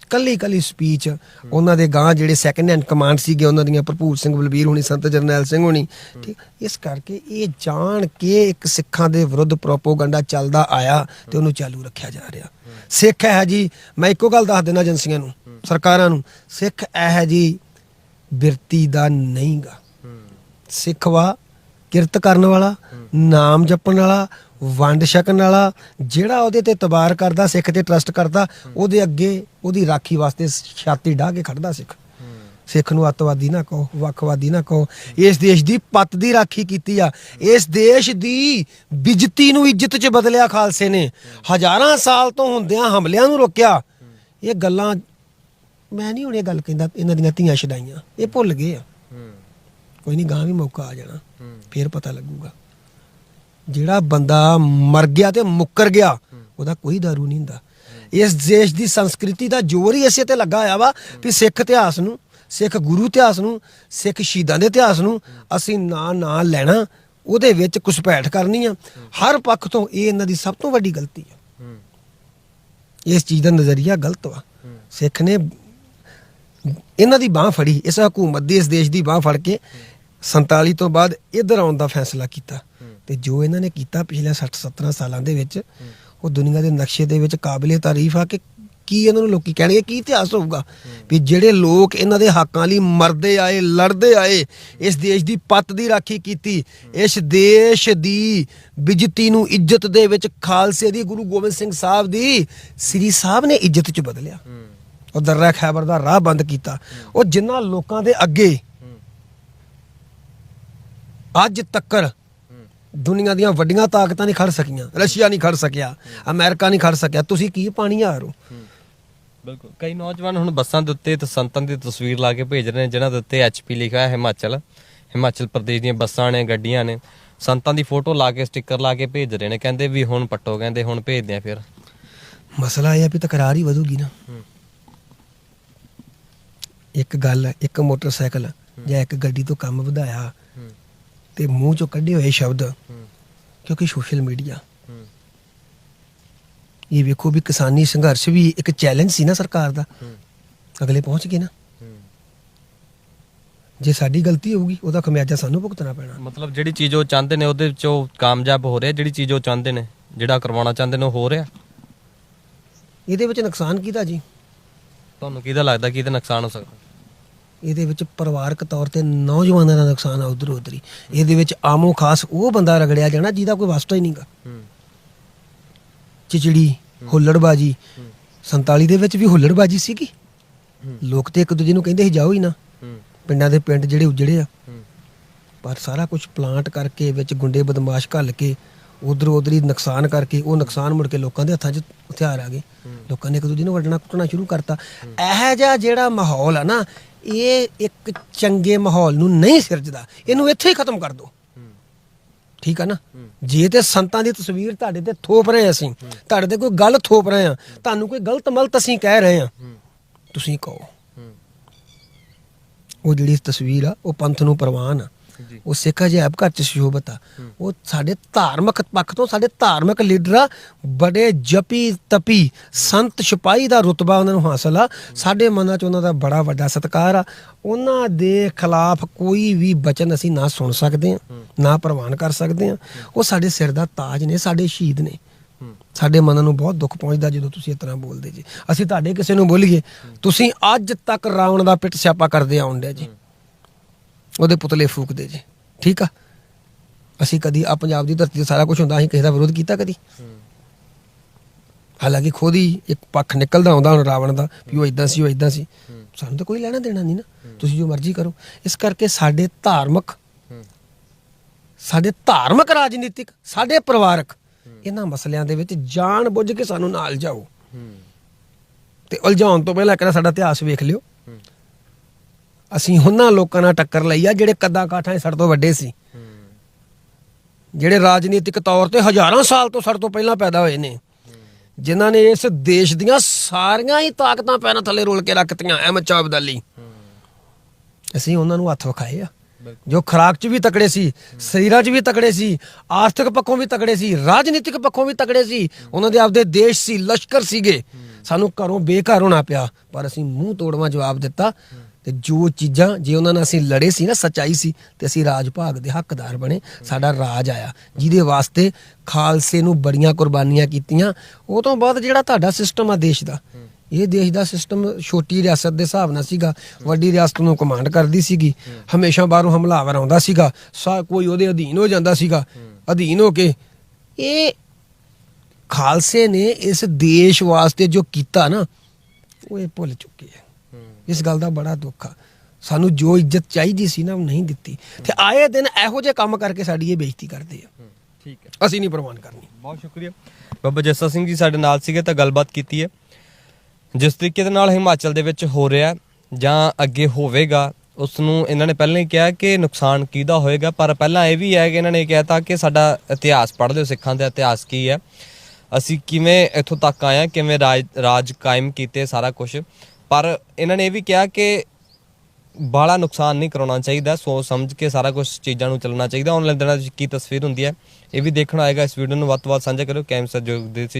ਕੱਲੀ ਕੱਲੀ ਸਪੀਚ ਉਹਨਾਂ ਦੇ ਗਾਂ ਜਿਹੜੇ ਸੈਕੰਡ ਹੈਂਡ ਕਮਾਂਡ ਸੀਗੇ, ਉਹਨਾਂ ਦੀਆਂ ਭਰਪੂਰ ਸਿੰਘ ਬਲਬੀਰ ਹੋਣੀ, ਸੰਤ ਜਰਨੈਲ ਸਿੰਘ ਹੋਣੀ, ਠੀਕ? ਇਸ ਕਰਕੇ ਇਹ ਜਾਣ ਕੇ ਇੱਕ ਸਿੱਖਾਂ ਦੇ ਵਿਰੁੱਧ ਪ੍ਰੋਪੋਗੰਡਾ ਚੱਲਦਾ ਆਇਆ ਤੇ ਉਹਨੂੰ ਚਾਲੂ ਰੱਖਿਆ ਜਾ ਰਿਹਾ। ਸਿੱਖ ਹੈ ਜੀ, ਮੈਂ ਇੱਕੋ ਗੱਲ ਦੱਸ ਦੇਣਾ ਏਜੰਸੀਆਂ ਨੂੰ, ਸਰਕਾਰਾਂ ਨੂੰ, ਸਿੱਖ ਇਹ ਜੀ, ਬਿਰਤੀ ਦਾ ਨਹੀਂਗਾ। ਸਿੱਖ ਵਾ ਕਿਰਤ ਕਰਨ ਵਾਲਾ, ਨਾਮ ਜਪਣ ਵਾਲਾ ਵੰਡ ਛਕਣ ਵਾਲਾ ਜਿਹੜਾ ਉਹਦੇ ਤੇ ਤਬਾਰ ਕਰਦਾ ਸਿੱਖ ਤੇ ਟਰਸਟ ਕਰਦਾ ਉਹਦੇ ਅੱਗੇ ਉਹਦੀ ਰਾਖੀ ਵਾਸਤੇ ਛਾਤੀ ਢਾ ਕੇ ਖੜਦਾ ਸਿੱਖ। ਸਿੱਖ ਨੂੰ ਅੱਤਵਾਦੀ ਨਾ ਕਹੋ ਵੱਖਵਾਦੀ ਨਾ ਕਹੋ। ਇਸ ਦੇਸ਼ ਦੀ ਪੱਤ ਦੀ ਰਾਖੀ ਕੀਤੀ ਆ। ਇਸ ਦੇਸ਼ ਦੀ ਬਿਜਤੀ ਨੂੰ ਇੱਜ਼ਤ 'ਚ ਬਦਲਿਆ ਖਾਲਸੇ ਨੇ। ਹਜ਼ਾਰਾਂ ਸਾਲ ਤੋਂ ਹੁੰਦਿਆਂ ਹਮਲਿਆਂ ਨੂੰ ਰੋਕਿਆ। ਇਹ ਗੱਲਾਂ ਮੈਂ ਨਹੀਂ ਹੁਣ ਇਹ ਗੱਲ ਕਹਿੰਦਾ ਇਹਨਾਂ ਦੀਆਂ ਧੀਆਂ ਛਡਾਈਆਂ। ਇਹ ਭੁੱਲ ਗਏ ਆ। ਕੋਈ ਨਹੀਂ ਗਾਂ ਵੀ ਮੌਕਾ ਆ ਜਾਣਾ। ਫੇਰ ਪਤਾ ਲੱਗੂਗਾ। ਜਿਹੜਾ ਬੰਦਾ ਮਰ ਗਿਆ ਤੇ ਮੁੱਕਰ ਗਿਆ, ਉਹਦਾ ਕੋਈ ਦਾਰੂ ਨਹੀਂ ਹੁੰਦਾ। ਇਸ ਦੇਸ਼ ਦੀ ਸੰਸਕ੍ਰਿਤੀ ਦਾ ਜ਼ੋਰ ਹੀ ਇਸੇ ਤੇ ਲੱਗਾ ਹੋਇਆ ਵਾ ਵੀ ਸਿੱਖ ਇਤਿਹਾਸ ਨੂੰ, ਸਿੱਖ ਗੁਰੂ ਇਤਿਹਾਸ ਨੂੰ, ਸਿੱਖ ਸ਼ਹੀਦਾਂ ਦੇ ਇਤਿਹਾਸ ਨੂੰ ਅਸੀਂ ਨਾ ਨਾਂ ਲੈਣਾ, ਉਹਦੇ ਵਿੱਚ ਘੁਸਪੈਠ ਕਰਨੀ ਆ। ਹਰ ਪੱਖ ਤੋਂ ਇਹ ਇਹਨਾਂ ਦੀ ਸਭ ਤੋਂ ਵੱਡੀ ਗਲਤੀ ਆ। ਇਸ ਚੀਜ਼ ਦਾ ਨਜ਼ਰੀਆ ਗਲਤ ਵਾ। ਸਿੱਖ ਨੇ ਇਹਨਾਂ ਦੀ ਬਾਹ ਫੜੀ, ਇਸ ਹਕੂਮਤ ਦੀ, ਇਸ ਦੇਸ਼ ਦੀ ਬਾਹ ਫੜ ਕੇ 47 ਤੋਂ ਬਾਅਦ ਇੱਧਰ ਆਉਣ ਦਾ ਫੈਸਲਾ ਕੀਤਾ। ਤੇ ਜੋ ਇਹਨਾਂ ਨੇ ਕੀਤਾ ਪਿਛਲੇ 60 17 ਸਾਲਾਂ ਦੇ ਵਿੱਚ, ਉਹ ਦੁਨੀਆ ਦੇ ਨਕਸ਼ੇ ਦੇ ਵਿੱਚ ਕਾਬਲੇ ਤਾਰੀਫ ਆ ਕਿ ਕੀ ਇਹਨਾਂ ਨੂੰ ਲੋਕੀ ਕਹਿਣਗੇ, ਕੀ ਇਤਿਹਾਸ ਹੋਊਗਾ? ਵੀ ਜਿਹੜੇ ਲੋਕ ਇਹਨਾਂ ਦੇ ਹੱਕਾਂ ਲਈ ਮਰਦੇ ਆਏ, ਲੜਦੇ ਆਏ, ਇਸ ਦੇਸ਼ ਦੀ ਪੱਤ ਦੀ ਰਾਖੀ ਕੀਤੀ, ਇਸ ਦੇਸ਼ ਦੀ ਬਿਜਤੀ ਨੂੰ ਇੱਜ਼ਤ ਦੇ ਵਿੱਚ ਖਾਲਸੇ ਦੀ, ਗੁਰੂ ਗੋਬਿੰਦ ਸਿੰਘ ਸਾਹਿਬ ਦੀ ਸ੍ਰੀ ਸਾਹਿਬ ਨੇ ਇੱਜ਼ਤ ਚ ਬਦਲਿਆ। ਉਹ ਦਰਰਾ ਖੈਬਰ ਦਾ ਰਾਹ ਬੰਦ ਕੀਤਾ। ਉਹ ਜਿਨ੍ਹਾਂ ਲੋਕਾਂ ਦੇ ਅੱਗੇ ਅੱਜ ਤੱਕਰ ਦੁਨੀਆ ਦੀਆਂ ਵੱਡੀਆਂ ਤਾਕਤਾਂ ਨਹੀਂ ਖੜ ਸਕੀਆਂ ਰਸ਼ੀਆ ਨਹੀਂ ਖੜ ਸਕਿਆ ਅਮਰੀਕਾ ਨਹੀਂ ਖੜ ਸਕਿਆ ਤੁਸੀਂ ਕੀ ਪਾਣੀ ਆ ਰੋ ਬਿਲਕੁਲ। ਕਈ ਨੌਜਵਾਨ ਹੁਣ ਬੱਸਾਂ ਦੇ ਉੱਤੇ ਤੇ ਸੰਤਾਂ ਦੀ ਤਸਵੀਰ ਲਾ ਕੇ ਭੇਜ ਰਹੇ ਨੇ ਜਿਨ੍ਹਾਂ ਦੇ ਉੱਤੇ ਐਚਪੀ ਲਿਖਿਆ ਹੈ ਹਿਮਾਚਲ। ਹਿਮਾਚਲ ਪ੍ਰਦੇਸ਼ ਦੀਆਂ ਬੱਸਾਂ ਨੇ ਗੱਡੀਆਂ ਨੇ ਸੰਤਾਂ ਦੀ ਫੋਟੋ ਲਾ ਕੇ ਸਟicker ਲਾ ਕੇ ਭੇਜ ਰਹੇ ਨੇ। ਕਹਿੰਦੇ ਵੀ ਹੁਣ ਪੱਟੋ ਕਹਿੰਦੇ ਹੁਣ ਭੇਜਦੇ ਆ ਫਿਰ। ਮਸਲਾ ਇਹ ਆ ਵੀ ਤਕਰਾਰ ਹੀ ਵਧੂਗੀ ਨਾ। ਇੱਕ ਗੱਲ ਇੱਕ ਮੋਟਰਸਾਈਕਲ ਜਾਂ ਇੱਕ ਗੱਡੀ ਤੋਂ ਕੰਮ ਵਧਾਇਆ ਤੇ ਮੂੰਹ ਚੋਂ ਕੱਢੇ ਹੋਏ ਸ਼ਬਦ ਕਿਉਂਕਿ ਸੋਸ਼ਲ ਮੀਡੀਆ ਇਹ ਵੇਖੋ ਵੀ ਕਿਸਾਨੀ ਸੰਘਰਸ਼ ਵੀ ਇੱਕ ਚੈਲੰਜ ਸੀ ਨਾ ਸਰਕਾਰ ਦਾ। ਅਗਲੇ ਪਹੁੰਚ ਗਏ ਨਾ। ਜੇ ਸਾਡੀ ਗਲਤੀ ਹੋਊਗੀ ਉਹਦਾ ਖਮਿਆਜਾ ਸਾਨੂੰ ਭੁਗਤਣਾ ਪੈਣਾ। ਮਤਲਬ ਜਿਹੜੀ ਚੀਜ਼ ਉਹ ਚਾਹੁੰਦੇ ਨੇ ਉਹਦੇ ਵਿੱਚ ਉਹ ਕਾਮਯਾਬ ਹੋ ਰਿਹਾ ਜਿਹੜੀ ਚੀਜ਼ ਉਹ ਚਾਹੁੰਦੇ ਨੇ ਜਿਹੜਾ ਕਰਵਾਉਣਾ ਚਾਹੁੰਦੇ ਨੇ ਉਹ ਹੋ ਰਿਹਾ। ਇਹਦੇ ਵਿੱਚ ਨੁਕਸਾਨ ਕਿਹਦਾ ਜੀ? ਤੁਹਾਨੂੰ ਕਿਹਦਾ ਲੱਗਦਾ ਕਿ ਇਹਦਾ ਨੁਕਸਾਨ ਹੋ ਸਕਦਾ? ਇਹਦੇ ਵਿੱਚ ਪਰਿਵਾਰਕ ਤੌਰ ਤੇ ਨੌਜਵਾਨਾਂ ਦਾ ਨੁਕਸਾਨ ਆ ਉਧਰ ਉਧਰੀ। ਇਹਦੇ ਵਿੱਚ ਆਮੋ ਖਾਸ ਉਹ ਬੰਦਾ ਰਗੜਿਆ ਜਾਣਾ ਜਿਹਦਾ ਕੋਈ ਵਾਸਤਾ ਹੀ ਨਹੀਂਗਾ। ਚਿਚੜੀ ਹੁੱਲੜਬਾਜੀ। 47 ਦੇ ਵਿੱਚ ਵੀ ਹੁੱਲੜਬਾਜੀ ਸੀਗੀ। ਲੋਕ ਤੇ ਇੱਕ ਦੂਜੇ ਨੂੰ ਕਹਿੰਦੇ ਸੀ ਜਾਓ ਹੀ ਨਾ। ਪਿੰਡਾਂ ਦੇ ਪਿੰਡ ਜਿਹੜੇ ਉਜੜੇ ਆ। ਪਰ ਸਾਰਾ ਕੁਝ ਪਲਾਂਟ ਕਰਕੇ ਵਿੱਚ ਗੁੰਡੇ ਬਦਮਾਸ਼ ਘੱਲ ਕੇ ਉਧਰ ਉਧਰੀ ਨੁਕਸਾਨ ਕਰਕੇ ਉਹ ਨੁਕਸਾਨ ਮੁੜ ਕੇ ਲੋਕਾਂ ਦੇ ਹੱਥਾਂ 'ਚ ਹਥਿਆਰ ਆ ਗਏ। ਲੋਕਾਂ ਨੇ ਇੱਕ ਦੂਜੇ ਨੂੰ ਵੱਢਣਾ ਕੁੱਟਣਾ ਸ਼ੁਰੂ ਕਰਤਾ। ਇਹ ਜਿਹਾ ਜਿਹੜਾ ਮਾਹੌਲ ਆ ਨਾ ਇਹ ਇੱਕ ਚੰਗੇ ਮਾਹੌਲ ਨੂੰ ਨਹੀਂ ਸਿਰਜਦਾ, ਇਹਨੂੰ ਇੱਥੇ ਹੀ ਖਤਮ ਕਰ ਦਿਓ ਠੀਕ ਆ ਨਾ? ਜੇ ਤੇ ਸੰਤਾਂ ਦੀ ਤਸਵੀਰ ਤੁਹਾਡੇ ਤੇ ਥੋਪ ਰਹੇ ਅਸੀਂ, ਤੁਹਾਡੇ ਤੇ ਕੋਈ ਗੱਲ ਥੋਪ ਰਹੇ ਆ ਤੁਹਾਨੂੰ ਕੋਈ ਗਲਤ ਮਲਤ ਅਸੀਂ ਕਹਿ ਰਹੇ ਆ ਤੁਸੀਂ ਕਹੋ। ਉਹ ਜਿਹੜੀ ਤਸਵੀਰ ਆ, ਉਹ ਪੰਥ ਨੂੰ ਪ੍ਰਵਾਨ ਆ। ਉਹ ਸਿੱਖ ਅਜਾਇਬ ਘਰ ਚ ਸ਼ੋਭਤ ਆ ਉਹ ਸਾਡੇ ਧਾਰਮਿਕ ਪੱਖ ਤੋਂ ਸਾਡੇ ਧਾਰਮਿਕ ਲੀਡਰ ਆ ਬੜੇ ਜਪੀ ਤਪੀ ਸੰਤ ਸਿਪਾਹੀ ਦਾ ਰੁਤਬਾ ਉਹਨਾਂ ਨੂੰ ਹਾਸਲ ਆ। ਸਾਡੇ ਮਨਾਂ ਚ ਉਹਨਾਂ ਦਾ ਬੜਾ ਵੱਡਾ ਸਤਿਕਾਰ ਆ। ਉਹਨਾਂ ਦੇ ਖਿਲਾਫ ਕੋਈ ਵੀ ਬਚਨ ਅਸੀਂ ਨਾ ਸੁਣ ਸਕਦੇ ਆ ਨਾ ਪ੍ਰਵਾਨ ਕਰ ਸਕਦੇ ਆ। ਉਹ ਸਾਡੇ ਸਿਰ ਦਾ ਤਾਜ ਨੇ ਸਾਡੇ ਸ਼ਹੀਦ ਨੇ। ਸਾਡੇ ਮਨਾਂ ਨੂੰ ਬਹੁਤ ਦੁੱਖ ਪਹੁੰਚਦਾ ਜਦੋਂ ਤੁਸੀਂ ਇਸ ਤਰ੍ਹਾਂ ਬੋਲਦੇ ਜੀ। ਅਸੀਂ ਤੁਹਾਡੇ ਕਿਸੇ ਨੂੰ ਬੋਲੀਏ ਤੁਸੀਂ ਅੱਜ ਤੱਕ ਰਾਵਣ ਦਾ ਪਿੱਟ ਸਿਆਪਾ ਕਰਦੇ ਆਉਂਦੇ ਜੀ। ਉਹਦੇ ਪੁਤਲੇ ਫੂਕਦੇ ਜੀ। ਠੀਕ ਆ? ਅਸੀਂ ਕਦੀ ਆ ਪੰਜਾਬ ਦੀ ਧਰਤੀ ਤੇ ਸਾਰਾ ਕੁਝ ਹੁੰਦਾ ਅਸੀਂ ਕਿਸੇ ਦਾ ਵਿਰੋਧ ਕੀਤਾ ਕਦੀ? ਹਾਲਾਂਕਿ ਖੁਦ ਹੀ ਇੱਕ ਪੱਖ ਨਿਕਲਦਾ ਆਉਂਦਾ ਹੁਣ ਰਾਵਣ ਦਾ ਵੀ ਉਹ ਇਦਾਂ ਸੀ ਉਹ ਇਦਾਂ ਸੀ। ਸਾਨੂੰ ਤਾਂ ਕੋਈ ਲੈਣਾ ਦੇਣਾ ਨਹੀਂ ਨਾ। ਤੁਸੀਂ ਜੋ ਮਰਜ਼ੀ ਕਰੋ। ਇਸ ਕਰਕੇ ਸਾਡੇ ਧਾਰਮਿਕ ਸਾਡੇ ਧਾਰਮਿਕ ਰਾਜਨੀਤਿਕ ਸਾਡੇ ਪਰਿਵਾਰਕ ਇਹਨਾਂ ਮਸਲਿਆਂ ਦੇ ਵਿੱਚ ਜਾਣ ਬੁੱਝ ਕੇ ਸਾਨੂੰ ਨਾਲ ਜਾਓ। ਤੇ ਉਲਝਾਉਣ ਤੋਂ ਪਹਿਲਾਂ ਕਿਹੜਾ ਸਾਡਾ ਇਤਿਹਾਸ ਵੇਖ ਲਿਓ। ਅਸੀਂ ਉਹਨਾਂ ਲੋਕਾਂ ਨਾਲ ਟੱਕਰ ਲਈ ਆ ਜਿਹੜੇ ਕੱਦਾਂ ਕਾਠਾਂ ਸਾਡੇ ਤੋਂ ਵੱਡੇ ਸੀ। ਜਿਹੜੇ ਰਾਜਨੀਤਿਕ ਤੌਰ ਤੇ ਹਜ਼ਾਰਾਂ ਸਾਲ ਤੋਂ ਸਾਡੇ ਤੋਂ ਪਹਿਲਾਂ ਪੈਦਾ ਹੋਏ ਨੇ। ਜਿਨ੍ਹਾਂ ਨੇ ਇਸ ਦੇਸ਼ ਦੀਆਂ ਸਾਰੀਆਂ ਹੀ ਤਾਕਤਾਂ ਪੈਰਾਂ ਥੱਲੇ ਰੋਲ ਕੇ ਰੱਖਤੀਆਂ ਅਹਿਮਦ ਸ਼ਾਹ ਅਬਦਾਲੀ। ਅਸੀਂ ਉਹਨਾਂ ਨੂੰ ਹੱਥ ਵਿਖਾਏ ਆ। ਜੋ ਖਰਾਕ 'ਚ ਵੀ ਤਕੜੇ ਸੀ ਸਰੀਰਾਂ 'ਚ ਵੀ ਤਕੜੇ ਸੀ ਆਰਥਿਕ ਪੱਖੋਂ ਵੀ ਤਕੜੇ ਸੀ ਰਾਜਨੀਤਿਕ ਪੱਖੋਂ ਵੀ ਤਕੜੇ ਸੀ ਉਹਨਾਂ ਦੇ ਆਪਦੇ ਦੇਸ਼ ਸੀ ਲਸ਼ਕਰ ਸੀਗੇ। ਸਾਨੂੰ ਘਰੋਂ ਬੇਘਰ ਹੋਣਾ ਪਿਆ ਪਰ ਅਸੀਂ ਮੂੰਹ ਤੋੜਵਾ ਜਵਾਬ ਦਿੱਤਾ। ਤੇ ਜੋ ਚੀਜ਼ਾਂ, ਜੇ ਉਹਨਾਂ ਨਾਲ ਅਸੀਂ ਲੜੇ ਸੀ ਨਾ, ਸਚਾਈ ਸੀ, ਤੇ ਅਸੀਂ ਰਾਜ ਭਾਗ ਦੇ ਹੱਕਦਾਰ ਬਣੇ, ਸਾਡਾ ਰਾਜ ਆਇਆ। ਜਿਹਦੇ ਵਾਸਤੇ ਖਾਲਸੇ ਨੂੰ ਬੜੀਆਂ ਕੁਰਬਾਨੀਆਂ ਕੀਤੀਆਂ। ਉਹ ਤੋਂ ਬਾਅਦ ਜਿਹੜਾ ਤੁਹਾਡਾ ਸਿਸਟਮ ਆ ਦੇਸ਼ ਦਾ, ਇਹ ਦੇਸ਼ ਦਾ ਸਿਸਟਮ ਛੋਟੀ ਰਿਆਸਤ ਦੇ ਹਿਸਾਬ ਨਾਲ ਸੀਗਾ। ਵੱਡੀ ਰਿਆਸਤ ਨੂੰ ਕਮਾਂਡ ਕਰਦੀ ਸੀਗੀ। ਹਮੇਸ਼ਾ ਬਾਹਰੋਂ ਹਮਲਾਵਰ ਆਉਂਦਾ ਸੀਗਾ। ਸਾ, ਕੋਈ ਉਹਦੇ ਅਧੀਨ ਹੋ ਜਾਂਦਾ ਸੀਗਾ। ਅਧੀਨ ਹੋ ਕੇ ਇਹ ਖਾਲਸੇ ਨੇ ਇਸ ਦੇਸ਼ ਵਾਸਤੇ ਜੋ ਕੀਤਾ ਨਾ, ਉਹ ਇਹ ਭੁੱਲ ਚੁੱਕੇ ਆ। ਇਸ ਗੱਲ ਦਾ ਬੜਾ ਦੁੱਖ ਆ। ਸਾਨੂੰ ਜੋ ਇੱਜ਼ਤ ਚਾਹੀਦੀ ਸੀ ਨਾ ਉਹ ਨਹੀਂ ਦਿੱਤੀ। ਤੇ ਆਏ ਦਿਨ ਇਹੋ ਜਿਹੇ ਕੰਮ ਕਰਕੇ ਸਾਡੀ ਇਹ ਬੇਇੱਜ਼ਤੀ ਕਰਦੇ ਆ। ਠੀਕ ਹੈ। ਅਸੀਂ ਨਹੀਂ ਪ੍ਰਵਾਨ ਕਰਨੀ। ਬਹੁਤ ਸ਼ੁਕਰੀਆ। ਬਾਬਾ ਜੱਸਾ ਸਿੰਘ ਜੀ ਸਾਡੇ ਨਾਲ ਸੀਗੇ ਤਾਂ ਗੱਲਬਾਤ ਕੀਤੀ ਹੈ। ਜਿਸ ਤਰੀਕੇ ਦੇ ਨਾਲ ਹਿਮਾਚਲ ਦੇ ਵਿੱਚ ਹੋ ਰਿਹਾ ਜਾਂ ਅੱਗੇ ਹੋਵੇਗਾ ਉਸ ਨੂੰ ਇਹਨਾਂ ਨੇ ਪਹਿਲਾਂ ਹੀ ਕਿਹਾ ਕਿ ਨੁਕਸਾਨ ਕਿਹਦਾ ਹੋਏਗਾ ਪਰ ਪਹਿਲਾਂ ਇਹ ਵੀ ਹੈ ਕਿ ਇਹਨਾਂ ਨੇ ਕਿਹਾ ਤਾਂ ਕਿ ਸਾਡਾ ਇਤਿਹਾਸ ਪੜ੍ਹ ਲਿਓ ਸਿੱਖਾਂ ਦਾ ਇਤਿਹਾਸ ਕੀ ਹੈ। ਅਸੀਂ ਕਿਵੇਂ ਇੱਥੋਂ ਤੱਕ ਆਏ ਹਾਂ ਕਿਵੇਂ ਰਾਜ ਰਾਜ ਕਾਇਮ ਕੀਤੇ ਸਾਰਾ ਕੁਝ ਪਰ ਇਹਨਾਂ ਨੇ ਇਹ ਵੀ ਕਿਹਾ ਕਿ ਬਾਲਾ ਨੁਕਸਾਨ ਨਹੀਂ ਕਰਾਉਣਾ ਚਾਹੀਦਾ, ਸੋਚ ਸਮਝ ਕੇ ਸਾਰਾ ਕੁਝ ਚੀਜ਼ਾਂ ਨੂੰ ਚੱਲਣਾ ਚਾਹੀਦਾ। ਆਨਲਾਈਨ ਦਿਨਾਂ ਵਿੱਚ ਕੀ ਤਸਵੀਰ ਹੁੰਦੀ ਹੈ, ਇਹ ਵੀ ਦੇਖਣਾ ਆਏਗਾ ਇਸ ਵੀਡੀਓ ਨੂੰ ਵੱਧ ਤੋਂ ਵੱਧ ਸਾਂਝਾ ਕਰਿਓ। ਕੈਮ ਸਹਿਯੋਗ ਦੇ ਸੀ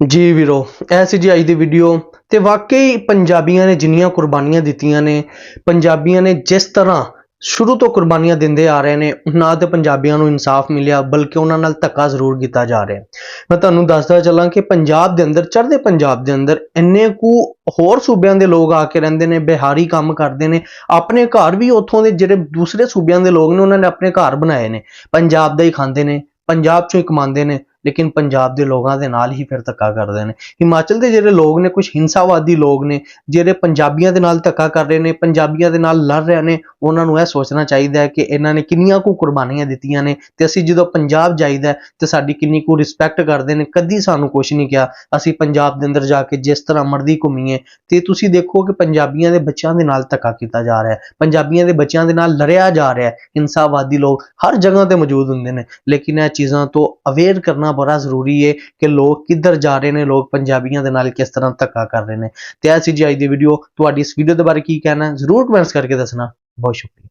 ਜੀ ਵੀਰੋ, ਇਹ ਸੀ ਜੀ ਅੱਜ ਦੀ ਵੀਡੀਓ। ਤੇ ਵਾਕਈ ਪੰਜਾਬੀਆਂ ਨੇ ਜਿੰਨੀਆਂ ਕੁਰਬਾਨੀਆਂ ਦਿੱਤੀਆਂ ਨੇ, ਪੰਜਾਬੀਆਂ ਨੇ ਜਿਸ ਤਰ੍ਹਾਂ ਸ਼ੁਰੂ ਤੋਂ ਕੁਰਬਾਨੀਆਂ ਦਿੰਦੇ ਆ ਰਹੇ ਨੇ, ਨਾ ਤੇ ਪੰਜਾਬੀਆਂ ਨੂੰ ਇਨਸਾਫ ਮਿਲਿਆ, ਬਲਕਿ ਉਹਨਾਂ ਨਾਲ ਧੱਕਾ ਜ਼ਰੂਰ ਕੀਤਾ ਜਾ ਰਿਹਾ। ਮੈਂ ਤੁਹਾਨੂੰ ਦੱਸਦਾ ਚੱਲਾਂ ਕਿ ਪੰਜਾਬ ਦੇ ਅੰਦਰ, ਚੜ੍ਹਦੇ ਪੰਜਾਬ ਦੇ ਅੰਦਰ ਇੰਨੇ ਕੁ ਹੋਰ ਸੂਬਿਆਂ ਦੇ ਲੋਕ ਆ ਕੇ ਰਹਿੰਦੇ ਨੇ, ਬਿਹਾਰੀ ਕੰਮ ਕਰਦੇ ਨੇ, ਆਪਣੇ ਘਰ ਵੀ ਉੱਥੋਂ ਦੇ ਜਿਹੜੇ ਦੂਸਰੇ ਸੂਬਿਆਂ ਦੇ ਲੋਕ ਨੇ, ਉਹਨਾਂ ਨੇ ਆਪਣੇ ਘਰ ਬਣਾਏ ਨੇ। ਪੰਜਾਬ ਦਾ ਹੀ ਖਾਂਦੇ ਨੇ, ਪੰਜਾਬ ਚੋਂ ਹੀ ਕਮਾਉਂਦੇ ਨੇ ਲੇਕਿਨ ਪੰਜਾਬ ਦੇ ਲੋਕਾਂ ਦੇ ਨਾਲ ਹੀ ਫਿਰ ਧੱਕਾ ਕਰਦੇ ਨੇ। ਹਿਮਾਚਲ ਦੇ ਜਿਹੜੇ ਲੋਕ ਨੇ ਕੁਝ ਹਿੰਸਾਵਾਦੀ ਲੋਕ ਨੇ, ਜਿਹੜੇ ਪੰਜਾਬੀਆਂ ਦੇ ਨਾਲ ਧੱਕਾ ਕਰ ਰਹੇ ਨੇ, ਪੰਜਾਬੀਆਂ ਦੇ ਨਾਲ ਲੜ ਰਹੇ ਨੇ, ਉਹਨਾਂ ਨੂੰ ਇਹ ਸੋਚਣਾ ਚਾਹੀਦਾ ਹੈ ਕਿ ਇਹਨਾਂ ਨੇ ਕਿੰਨੀਆਂ ਕੁ ਕੁਰਬਾਨੀਆਂ ਦਿੱਤੀਆਂ ਨੇ ਤੇ ਅਸੀਂ ਜਦੋਂ ਪੰਜਾਬ ਜਾਈਦਾ ਹੈ ਤੇ ਸਾਡੀ ਕਿੰਨੀ ਕੁ ਰਿਸਪੈਕਟ ਕਰਦੇ ਨੇ, ਕਦੀ ਸਾਨੂੰ ਕੁਝ ਨਹੀਂ ਕਿਹਾ। ਅਸੀਂ ਪੰਜਾਬ ਦੇ ਅੰਦਰ ਜਾ ਕੇ ਜਿਸ ਤਰ੍ਹਾਂ ਮਰਦੀ ਘੁੰਮੀਏ, ਤੇ ਤੁਸੀਂ ਦੇਖੋ ਕਿ ਪੰਜਾਬੀਆਂ ਦੇ ਬੱਚਿਆਂ ਦੇ ਨਾਲ ਧੱਕਾ ਕੀਤਾ ਜਾ ਰਿਹਾ ਹੈ। ਪੰਜਾਬੀਆਂ ਦੇ ਬੱਚਿਆਂ ਦੇ ਨਾਲ ਲੜਿਆ ਜਾ ਰਿਹਾ ਹੈ। ਹਿੰਸਾਵਾਦੀ ਲੋਕ ਹਰ ਜਗ੍ਹਾ ਤੇ ਮੌਜੂਦ ਹੁੰਦੇ ਨੇ, ਲੇਕਿਨ ਇਹ ਚੀਜ਼ਾਂ ਤੋਂ ਅਵੇਅਰ ਕਰਨਾ ਬੜਾ ਜ਼ਰੂਰੀ ਹੈ ਕਿ ਲੋਕ ਕਿੱਧਰ ਜਾ ਰਹੇ ਨੇ, ਲੋਕ ਪੰਜਾਬੀਆਂ ਦੇ ਨਾਲ ਕਿਸ ਤਰ੍ਹਾਂ ਧੱਕਾ ਕਰ ਰਹੇ ਨੇ। ਤੇ ਇਹ ਜੀ ਅੱਜ ਦੀ ਵੀਡੀਓ ਤੁਹਾਡੀ ਇਸ ਵੀਡੀਓ ਦੇ ਬਾਰੇ ਕੀ ਕਹਿਣਾ ਜ਼ਰੂਰ ਕਮੈਂਟਸ ਕਰਕੇ ਦੱਸਣਾ। ਬਹੁਤ ਸ਼ੁਕਰੀਆ।